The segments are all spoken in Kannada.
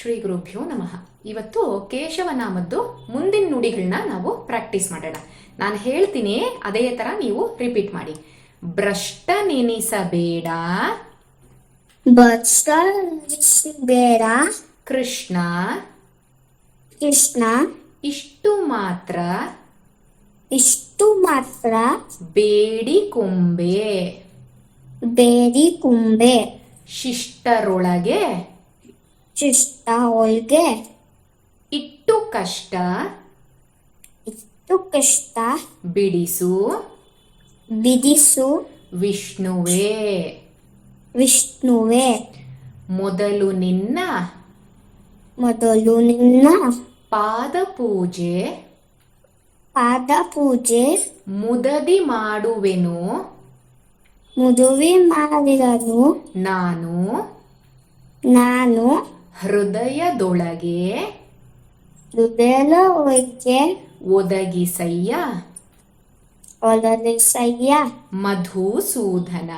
ಶ್ರೀ ಗುರುಭ್ಯೋ ನಮಃ. ಇವತ್ತು ಕೇಶವನಾಮದ್ದು ಮುಂದಿನ ನುಡಿಗಳನ್ನ ನಾವು ಪ್ರಾಕ್ಟೀಸ್ ಮಾಡೋಣ. ನಾನು ಹೇಳ್ತೀನಿ ಅದೇ ತರ ನೀವು ರಿಪೀಟ್ ಮಾಡಿ. ಭ್ರಷ್ಟ ನೆನಿಸಬೇಡ. ಬೇಡ ಕೃಷ್ಣ. ಕೃಷ್ಣ. ಇಷ್ಟು ಮಾತ್ರ. ಇಷ್ಟು ಮಾತ್ರ. ಬೇಡಿ ಕೊಂಬೆ. ಬೇಡಿ ಕುಂಬೆ. ಶಿಷ್ಟರೊಳಗೆ ಶಿಷ್ಟ ಒಳಗೆ ಇಟ್ಟು ಕಷ್ಟ ಇಟ್ಟು ಕಷ್ಟ ಬಿಡಿಸು ಬಿಡಿಸು ವಿಷ್ಣುವೇ. ವಿಷ್ಣುವೇ. ಮೊದಲು ನಿನ್ನ ಮೊದಲು ನಿನ್ನ ಪಾದ ಪೂಜೆ ಪಾದ ಪೂಜೆ ಮುದದಿ ಮಾಡುವೆನು. ಮುದುವೆ ಮಾಡಿದನು ನಾನು ನಾನು ಹೃದಯದೊಳಗೆ ಹೃದಯದ ಒದಗಿಸಯ್ಯ. ಒದಗಿಸಯ್ಯ. ಮಧುಸೂದನ.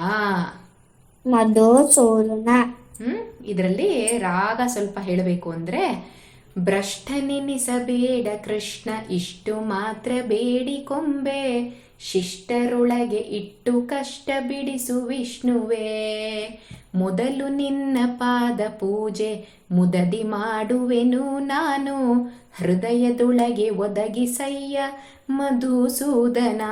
ಮಧುಸೂದನ. ಹ್ಮ್ ಇದರಲ್ಲಿ ರಾಗ ಸ್ವಲ್ಪ ಹೇಳಬೇಕು ಅಂದ್ರೆ ಭ್ರಷ್ಟನೆನಿಸಬೇಡ ಕೃಷ್ಣ ಇಷ್ಟು ಮಾತ್ರ ಬೇಡಿ ಕೊಂಬೆ. ಶಿಷ್ಟರೊಳಗೆ ಇಟ್ಟು ಕಷ್ಟ ಬಿಡಿಸು ವಿಷ್ಣುವೇ. ಮೊದಲು ನಿನ್ನ ಪಾದ ಪೂಜೆ ಮುದದಿ ಮಾಡುವೆನು ನಾನು. ಹೃದಯದೊಳಗೆ ಒದಗಿಸಯ್ಯ ಮಧುಸೂದನ.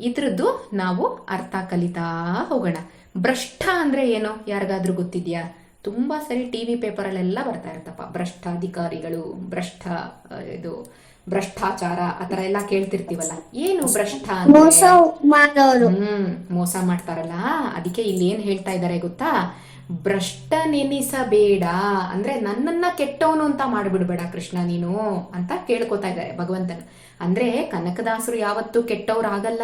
ಇದ್ರದ್ದು ನಾವು ಅರ್ಥ ಕಲಿತಾ ಹೋಗೋಣ. ಭ್ರಷ್ಟ ಅಂದ್ರೆ ಏನು? ಯಾರಿಗಾದ್ರೂ ಗೊತ್ತಿದ್ಯಾ? ತುಂಬಾ ಸರಿ ಟಿವಿ ಪೇಪರಲ್ಲೆಲ್ಲ ಬರ್ತಾ ಇರ್ತಪ್ಪ ಭ್ರಷ್ಟ ಅಧಿಕಾರಿಗಳು ಭ್ರಷ್ಟ ಇದು ಭ್ರಷ್ಟಾಚಾರ ಆ ತರ ಎಲ್ಲ ಕೇಳ್ತಿರ್ತೀವಲ್ಲ? ಏನು ಭ್ರಷ್ಟ ಮೋಸ ಮಾಡೋರು. ಹ್ಮ್ ಮೋಸ ಮಾಡ್ತಾರಲ್ಲ? ಅದಕ್ಕೆ ಇಲ್ಲಿ ಏನ್ ಹೇಳ್ತಾ ಇದ್ದಾರೆ ಗೊತ್ತಾ? ಭ್ರಷ್ಟ ನೆನಿಸಬೇಡ. ಅಂದ್ರೆ ನನ್ನನ್ನ ಕೆಟ್ಟವನು ಅಂತ ಮಾಡ್ಬಿಡ್ಬೇಡ ಕೃಷ್ಣ ನೀನು ಅಂತ ಕೇಳ್ಕೊತಾ ಇದ್ದಾರೆ ಭಗವಂತನ. ಅಂದ್ರೆ ಕನಕದಾಸರು ಯಾವತ್ತೂ ಕೆಟ್ಟವ್ರಾಗಲ್ಲ.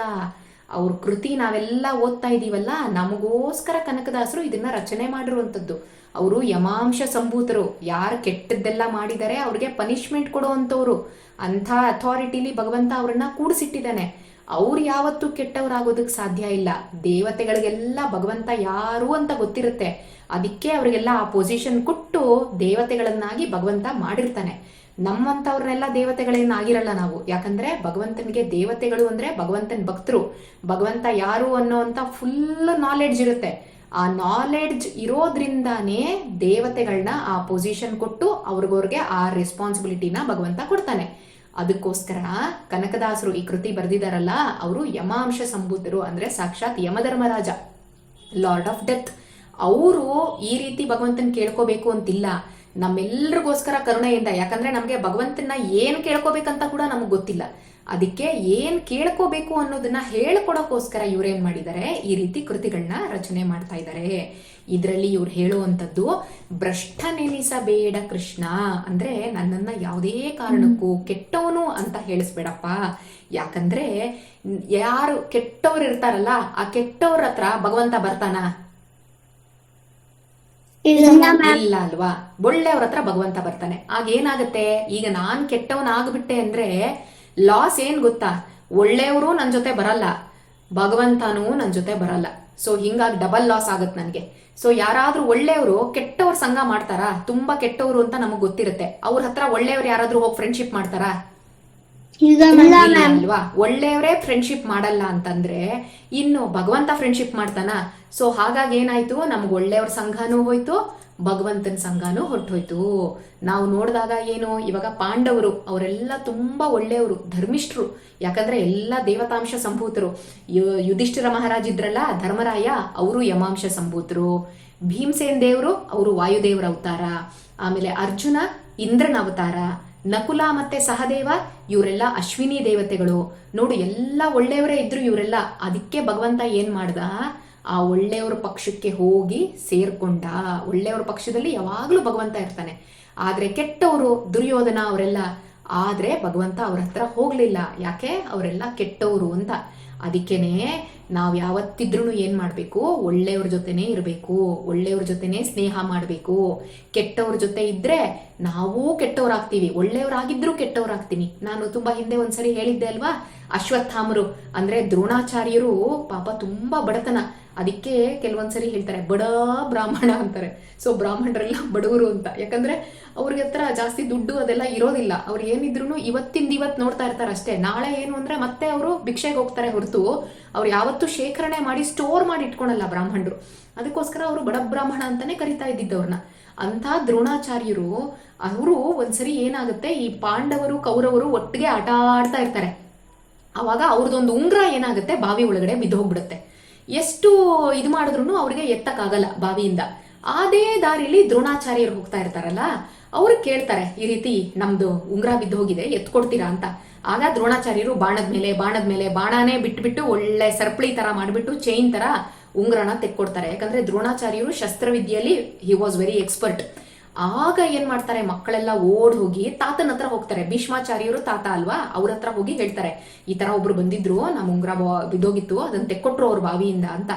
ಅವ್ರ ಕೃತಿ ನಾವೆಲ್ಲ ಓದ್ತಾ ಇದೀವಲ್ಲ ನಮಗೋಸ್ಕರ ಕನಕದಾಸರು ಇದನ್ನ ರಚನೆ ಮಾಡಿರುವಂಥದ್ದು. ಅವರು ಯಮಾಂಶ ಸಂಭೂತರು. ಯಾರು ಕೆಟ್ಟದ್ದೆಲ್ಲ ಮಾಡಿದ್ದಾರೆ ಅವ್ರಿಗೆ ಪನಿಷ್ಮೆಂಟ್ ಕೊಡುವಂಥವ್ರು. ಅಂಥ ಅಥಾರಿಟಿಲಿ ಭಗವಂತ ಅವ್ರನ್ನ ಕೂಡಿಸಿಟ್ಟಿದ್ದಾನೆ. ಅವ್ರು ಯಾವತ್ತೂ ಕೆಟ್ಟವರಾಗೋದಕ್ಕೆ ಸಾಧ್ಯ ಇಲ್ಲ. ದೇವತೆಗಳಿಗೆಲ್ಲ ಭಗವಂತ ಯಾರು ಅಂತ ಗೊತ್ತಿರುತ್ತೆ. ಅದಕ್ಕೆ ಅವರಿಗೆಲ್ಲ ಆ ಪೊಸಿಷನ್ ಕೊಟ್ಟು ದೇವತೆಗಳನ್ನಾಗಿ ಭಗವಂತ ಮಾಡಿರ್ತಾನೆ. ನಮ್ಮಂಥವ್ರನ್ನೆಲ್ಲ ದೇವತೆಗಳೇನಾಗಿರಲ್ಲ ನಾವು. ಯಾಕಂದ್ರೆ ಭಗವಂತನಿಗೆ ದೇವತೆಗಳು ಅಂದ್ರೆ ಭಗವಂತನ ಭಕ್ತರು. ಭಗವಂತ ಯಾರು ಅನ್ನೋಂಥ ಫುಲ್ ನಾಲೆಡ್ಜ್ ಇರುತ್ತೆ. ಆ ನಾಲೆಡ್ಜ್ ಇರೋದ್ರಿಂದಾನೇ ದೇವತೆಗಳನ್ನ ಆ ಪೊಸಿಷನ್ ಕೊಟ್ಟು ಅವ್ರಿಗೋರ್ಗೆ ಆ ರೆಸ್ಪಾನ್ಸಿಬಿಲಿಟಿನ ಭಗವಂತ ಕೊಡ್ತಾನೆ. ಅದಕ್ಕೋಸ್ಕರ ಕನಕದಾಸರು ಈ ಕೃತಿ ಬರೆದಿದ್ದಾರಲ್ಲ ಅವರು ಯಮಾಂಶ ಸಂಬುದ್ಧರು ಅಂದ್ರೆ ಸಾಕ್ಷಾತ್ ಯಮಧರ್ಮರಾಜ ಲಾರ್ಡ್ ಆಫ್ ಡೆತ್ ಅವರು ಈ ರೀತಿ ಭಗವಂತನ ಕೇಳ್ಕೋಬೇಕು ಅಂತಿಲ್ಲ. ನಮ್ಮೆಲ್ರಿಗೋಸ್ಕರ ಕರುಣೆಯಿಂದ ಯಾಕಂದ್ರೆ ನಮಗೆ ಭಗವಂತನ ಏನ್ ಕೇಳ್ಕೋಬೇಕಂತ ಕೂಡ ನಮಗೆ ಗೊತ್ತಿಲ್ಲ. ಅದಕ್ಕೆ ಏನ್ ಕೇಳ್ಕೋಬೇಕು ಅನ್ನೋದನ್ನ ಹೇಳ್ಕೊಡೋಕೋಸ್ಕರ ಇವ್ರೇನ್ ಮಾಡಿದ್ದಾರೆ? ಈ ರೀತಿ ಕೃತಿಗಳನ್ನ ರಚನೆ ಮಾಡ್ತಾ ಇದ್ದಾರೆ ಇದರಲ್ಲಿ ಇವ್ರು ಹೇಳುವಂಥದ್ದು ಭ್ರಷ್ಟ ನೆನೆಸಬೇಡ ಕೃಷ್ಣ. ಅಂದ್ರೆ ನನ್ನನ್ನ ಯಾವುದೇ ಕಾರಣಕ್ಕೂ ಕೆಟ್ಟವನು ಅಂತ ಹೇಳಿಸ್ಬೇಡಪ್ಪ. ಯಾಕಂದ್ರೆ ಯಾರು ಕೆಟ್ಟವ್ರು ಇರ್ತಾರಲ್ಲ ಆ ಕೆಟ್ಟವ್ರ ಹತ್ರ ಭಗವಂತ ಬರ್ತಾನ? ಇಲ್ಲ ಅಲ್ವಾ? ಒಳ್ಳೆಯವ್ರ ಹತ್ರ ಭಗವಂತ ಬರ್ತಾನೆ. ಆಗ ಏನಾಗುತ್ತೆ ಈಗ ನಾನ್ ಕೆಟ್ಟವನ್ ಆಗ್ಬಿಟ್ಟೆ ಅಂದ್ರೆ ಲಾಸ್ ಏನ್ ಗೊತ್ತಾ? ಒಳ್ಳೆಯವರು ನನ್ ಜೊತೆ ಬರಲ್ಲ. ಭಗವಂತನೂ ನನ್ ಜೊತೆ ಬರಲ್ಲ. ಸೊ ಹಿಂಗಾಗಿ ಡಬಲ್ ಲಾಸ್ ಆಗುತ್ತೆ ನನಗೆ. ಸೊ ಯಾರಾದ್ರೂ ಒಳ್ಳೆಯವರು ಕೆಟ್ಟವ್ರ ಸಂಘ ಮಾಡ್ತಾರಾ? ತುಂಬಾ ಕೆಟ್ಟವರು ಅಂತ ನಮಗ್ ಗೊತ್ತಿರುತ್ತೆ. ಅವ್ರ ಹತ್ರ ಒಳ್ಳೆಯವ್ರು ಯಾರಾದ್ರೂ ಹೋಗಿ ಫ್ರೆಂಡ್ಶಿಪ್ ಮಾಡ್ತಾರಾ? ಅಲ್ವಾ? ಒಳ್ಳೆಯವರೇ ಫ್ರೆಂಡ್ಶಿಪ್ ಮಾಡಲ್ಲ ಅಂತಂದ್ರೆ ಇನ್ನು ಭಗವಂತ ಫ್ರೆಂಡ್ಶಿಪ್ ಮಾಡ್ತಾನ? ಸೊ ಹಾಗಾಗಿ ಏನಾಯ್ತು? ನಮ್ಗೆ ಒಳ್ಳೆಯವ್ರ ಸಂಘನೂ ಹೋಯ್ತು ಭಗವಂತನ ಸಂಘನೂ ಹೊರಟೋಯ್ತು. ನಾವು ನೋಡಿದಾಗ ಏನು ಇವಾಗ ಪಾಂಡವರು ಅವರೆಲ್ಲ ತುಂಬಾ ಒಳ್ಳೆಯವರು ಧರ್ಮಿಷ್ಠರು ಯಾಕಂದ್ರೆ ಎಲ್ಲ ದೇವತಾಂಶ ಸಂಭೂತರು. ಯುಧಿಷ್ಠಿರ ಮಹಾರಾಜ್ ಇದ್ರಲ್ಲ ಧರ್ಮರಾಯ ಅವರು ಯಮಾಂಶ ಸಂಭೂತರು. ಭೀಮಸೇನ್ ದೇವರು ಅವರು ವಾಯುದೇವರ ಅವತಾರ. ಆಮೇಲೆ ಅರ್ಜುನ ಇಂದ್ರನ ಅವತಾರ. ನಕುಲ ಮತ್ತೆ ಸಹದೇವ, ಇವರೆಲ್ಲ ಅಶ್ವಿನಿ ದೇವತೆಗಳು. ನೋಡು, ಎಲ್ಲ ಒಳ್ಳೆಯವರೇ ಇದ್ರು ಇವರೆಲ್ಲ. ಅದಕ್ಕೆ ಭಗವಂತ ಏನ್ ಮಾಡ್ದ? ಆ ಒಳ್ಳೆಯವರ ಪಕ್ಷಕ್ಕೆ ಹೋಗಿ ಸೇರ್ಕೊಂಡ. ಒಳ್ಳೆಯವರ ಪಕ್ಷದಲ್ಲಿ ಯಾವಾಗ್ಲೂ ಭಗವಂತ ಇರ್ತಾನೆ. ಆದ್ರೆ ಕೆಟ್ಟವರು, ದುರ್ಯೋಧನ ಅವರೆಲ್ಲ ಆದ್ರೆ ಭಗವಂತ ಅವ್ರ ಹತ್ರ ಹೋಗ್ಲಿಲ್ಲ. ಯಾಕೆ? ಅವರೆಲ್ಲ ಕೆಟ್ಟವರು ಅಂತ. ಅದಕ್ಕೇನೆ ನಾವು ಯಾವತ್ತಿದ್ರೂ ಏನ್ ಮಾಡ್ಬೇಕು? ಒಳ್ಳೆಯವ್ರ ಜೊತೆನೇ ಇರಬೇಕು. ಒಳ್ಳೆಯವ್ರ ಜೊತೆನೆ ಸ್ನೇಹ ಮಾಡಬೇಕು. ಕೆಟ್ಟವ್ರ ಜೊತೆ ಇದ್ರೆ ನಾವೂ ಕೆಟ್ಟವರಾಗ್ತೀವಿ. ಒಳ್ಳೆಯವರಾಗಿದ್ರು ಕೆಟ್ಟವರಾಗ್ತೀನಿ. ನಾನು ತುಂಬಾ ಹಿಂದೆ ಒಂದ್ಸರಿ ಹೇಳಿದ್ದೆ ಅಲ್ವಾ? ಅಶ್ವತ್ಥಾಮರು. ಅಂದ್ರೆ ದ್ರೋಣಾಚಾರ್ಯರು ಪಾಪ ತುಂಬಾ ಬಡತನ. ಅದಕ್ಕೆ ಕೆಲವೊಂದ್ಸರಿ ಹೇಳ್ತಾರೆ, ಬಡ ಬ್ರಾಹ್ಮಣ ಅಂತಾರೆ. ಸೊ ಬ್ರಾಹ್ಮಣರೆಲ್ಲ ಬಡವರು ಅಂತ. ಯಾಕಂದ್ರೆ ಅವ್ರಿಗೆ ಹತ್ರ ಜಾಸ್ತಿ ದುಡ್ಡು ಅದೆಲ್ಲ ಇರೋದಿಲ್ಲ. ಅವ್ರು ಏನಿದ್ರು ಇವತ್ತಿಂದ ಇವತ್ತು ನೋಡ್ತಾ ಇರ್ತಾರೆ ಅಷ್ಟೇ. ನಾಳೆ ಏನು ಅಂದ್ರೆ ಮತ್ತೆ ಅವರು ಭಿಕ್ಷೆಗೆ ಹೋಗ್ತಾರೆ ಹೊರತು ಅವ್ರು ಯಾವತ್ತೂ ಶೇಖರಣೆ ಮಾಡಿ ಸ್ಟೋರ್ ಮಾಡಿ ಇಟ್ಕೊಳಲ್ಲ ಬ್ರಾಹ್ಮಣರು. ಅದಕ್ಕೋಸ್ಕರ ಅವರು ಬಡ ಬ್ರಾಹ್ಮಣ ಅಂತಾನೆ ಕರಿತಾ ಇದ್ದಿದ್ದವ್ರನ್ನ. ಅಂತ ದ್ರೋಣಾಚಾರ್ಯರು ಅವರು ಒಂದ್ಸರಿ ಏನಾಗುತ್ತೆ, ಈ ಪಾಂಡವರು, ಕೌರವರು ಒಟ್ಟಿಗೆ ಆಟ ಆಡ್ತಾ ಇರ್ತಾರೆ. ಅವಾಗ ಅವ್ರದ್ದೊಂದು ಉಂಗ್ರ ಏನಾಗುತ್ತೆ, ಬಾವಿ ಒಳಗಡೆ ಬಿದ್ದೋಗ್ಬಿಡುತ್ತೆ ಎಷ್ಟು ಇದು ಮಾಡಿದ್ರು ಅವ್ರಿಗೆ ಎತ್ತಕ್ಕಾಗಲ್ಲ ಬಾವಿಯಿಂದ. ಅದೇ ದಾರಿಲಿ ದ್ರೋಣಾಚಾರ್ಯರು ಹೋಗ್ತಾ ಇರ್ತಾರಲ್ಲ, ಅವ್ರು ಕೇಳ್ತಾರೆ, ಈ ರೀತಿ ನಮ್ದು ಉಂಗ್ರ ಬಿದ್ದು ಹೋಗಿದೆ, ಎತ್ಕೊಡ್ತೀರಾ ಅಂತ. ಆಗ ದ್ರೋಣಾಚಾರ್ಯರು ಬಾಣದ ಮೇಲೆ ಬಾಣದ ಮೇಲೆ, ಬಾಣನೇ ಬಿಟ್ಬಿಟ್ಟು ಒಳ್ಳೆ ಸರ್ಪಳಿ ತರ ಮಾಡಿಬಿಟ್ಟು ಚೈನ್ ತರ ಉಂಗ್ರನ ತೆಕ್ಕೊಡ್ತಾರೆ. ಯಾಕಂದ್ರೆ ದ್ರೋಣಾಚಾರ್ಯರು ಶಸ್ತ್ರವಿದ್ಯೆಯಲ್ಲಿ ಹಿ ವಾಸ್ ವೆರಿ ಎಕ್ಸ್ಪರ್ಟ್ ಆಗ ಏನ್ ಮಾಡ್ತಾರೆ? ಮಕ್ಕಳೆಲ್ಲ ಓಡ್ ಹೋಗಿ ತಾತನ ಹತ್ರ ಹೋಗ್ತಾರೆ. ಭೀಷ್ಮಾಚಾರ್ಯರು ತಾತ ಅಲ್ವಾ? ಅವ್ರ ಹತ್ರ ಹೋಗಿ ಹೇಳ್ತಾರೆ. ಈ ತರ ಒಬ್ರು ಬಂದಿದ್ರು ನಮ್ಮ ಉಂಗ್ರ ಬಿದ್ದೋಗಿತ್ತು ಅದನ್ನ ತೆಕ್ಕೊಟ್ರು ಅವ್ರ ಬಾವಿಯಿಂದ ಅಂತ.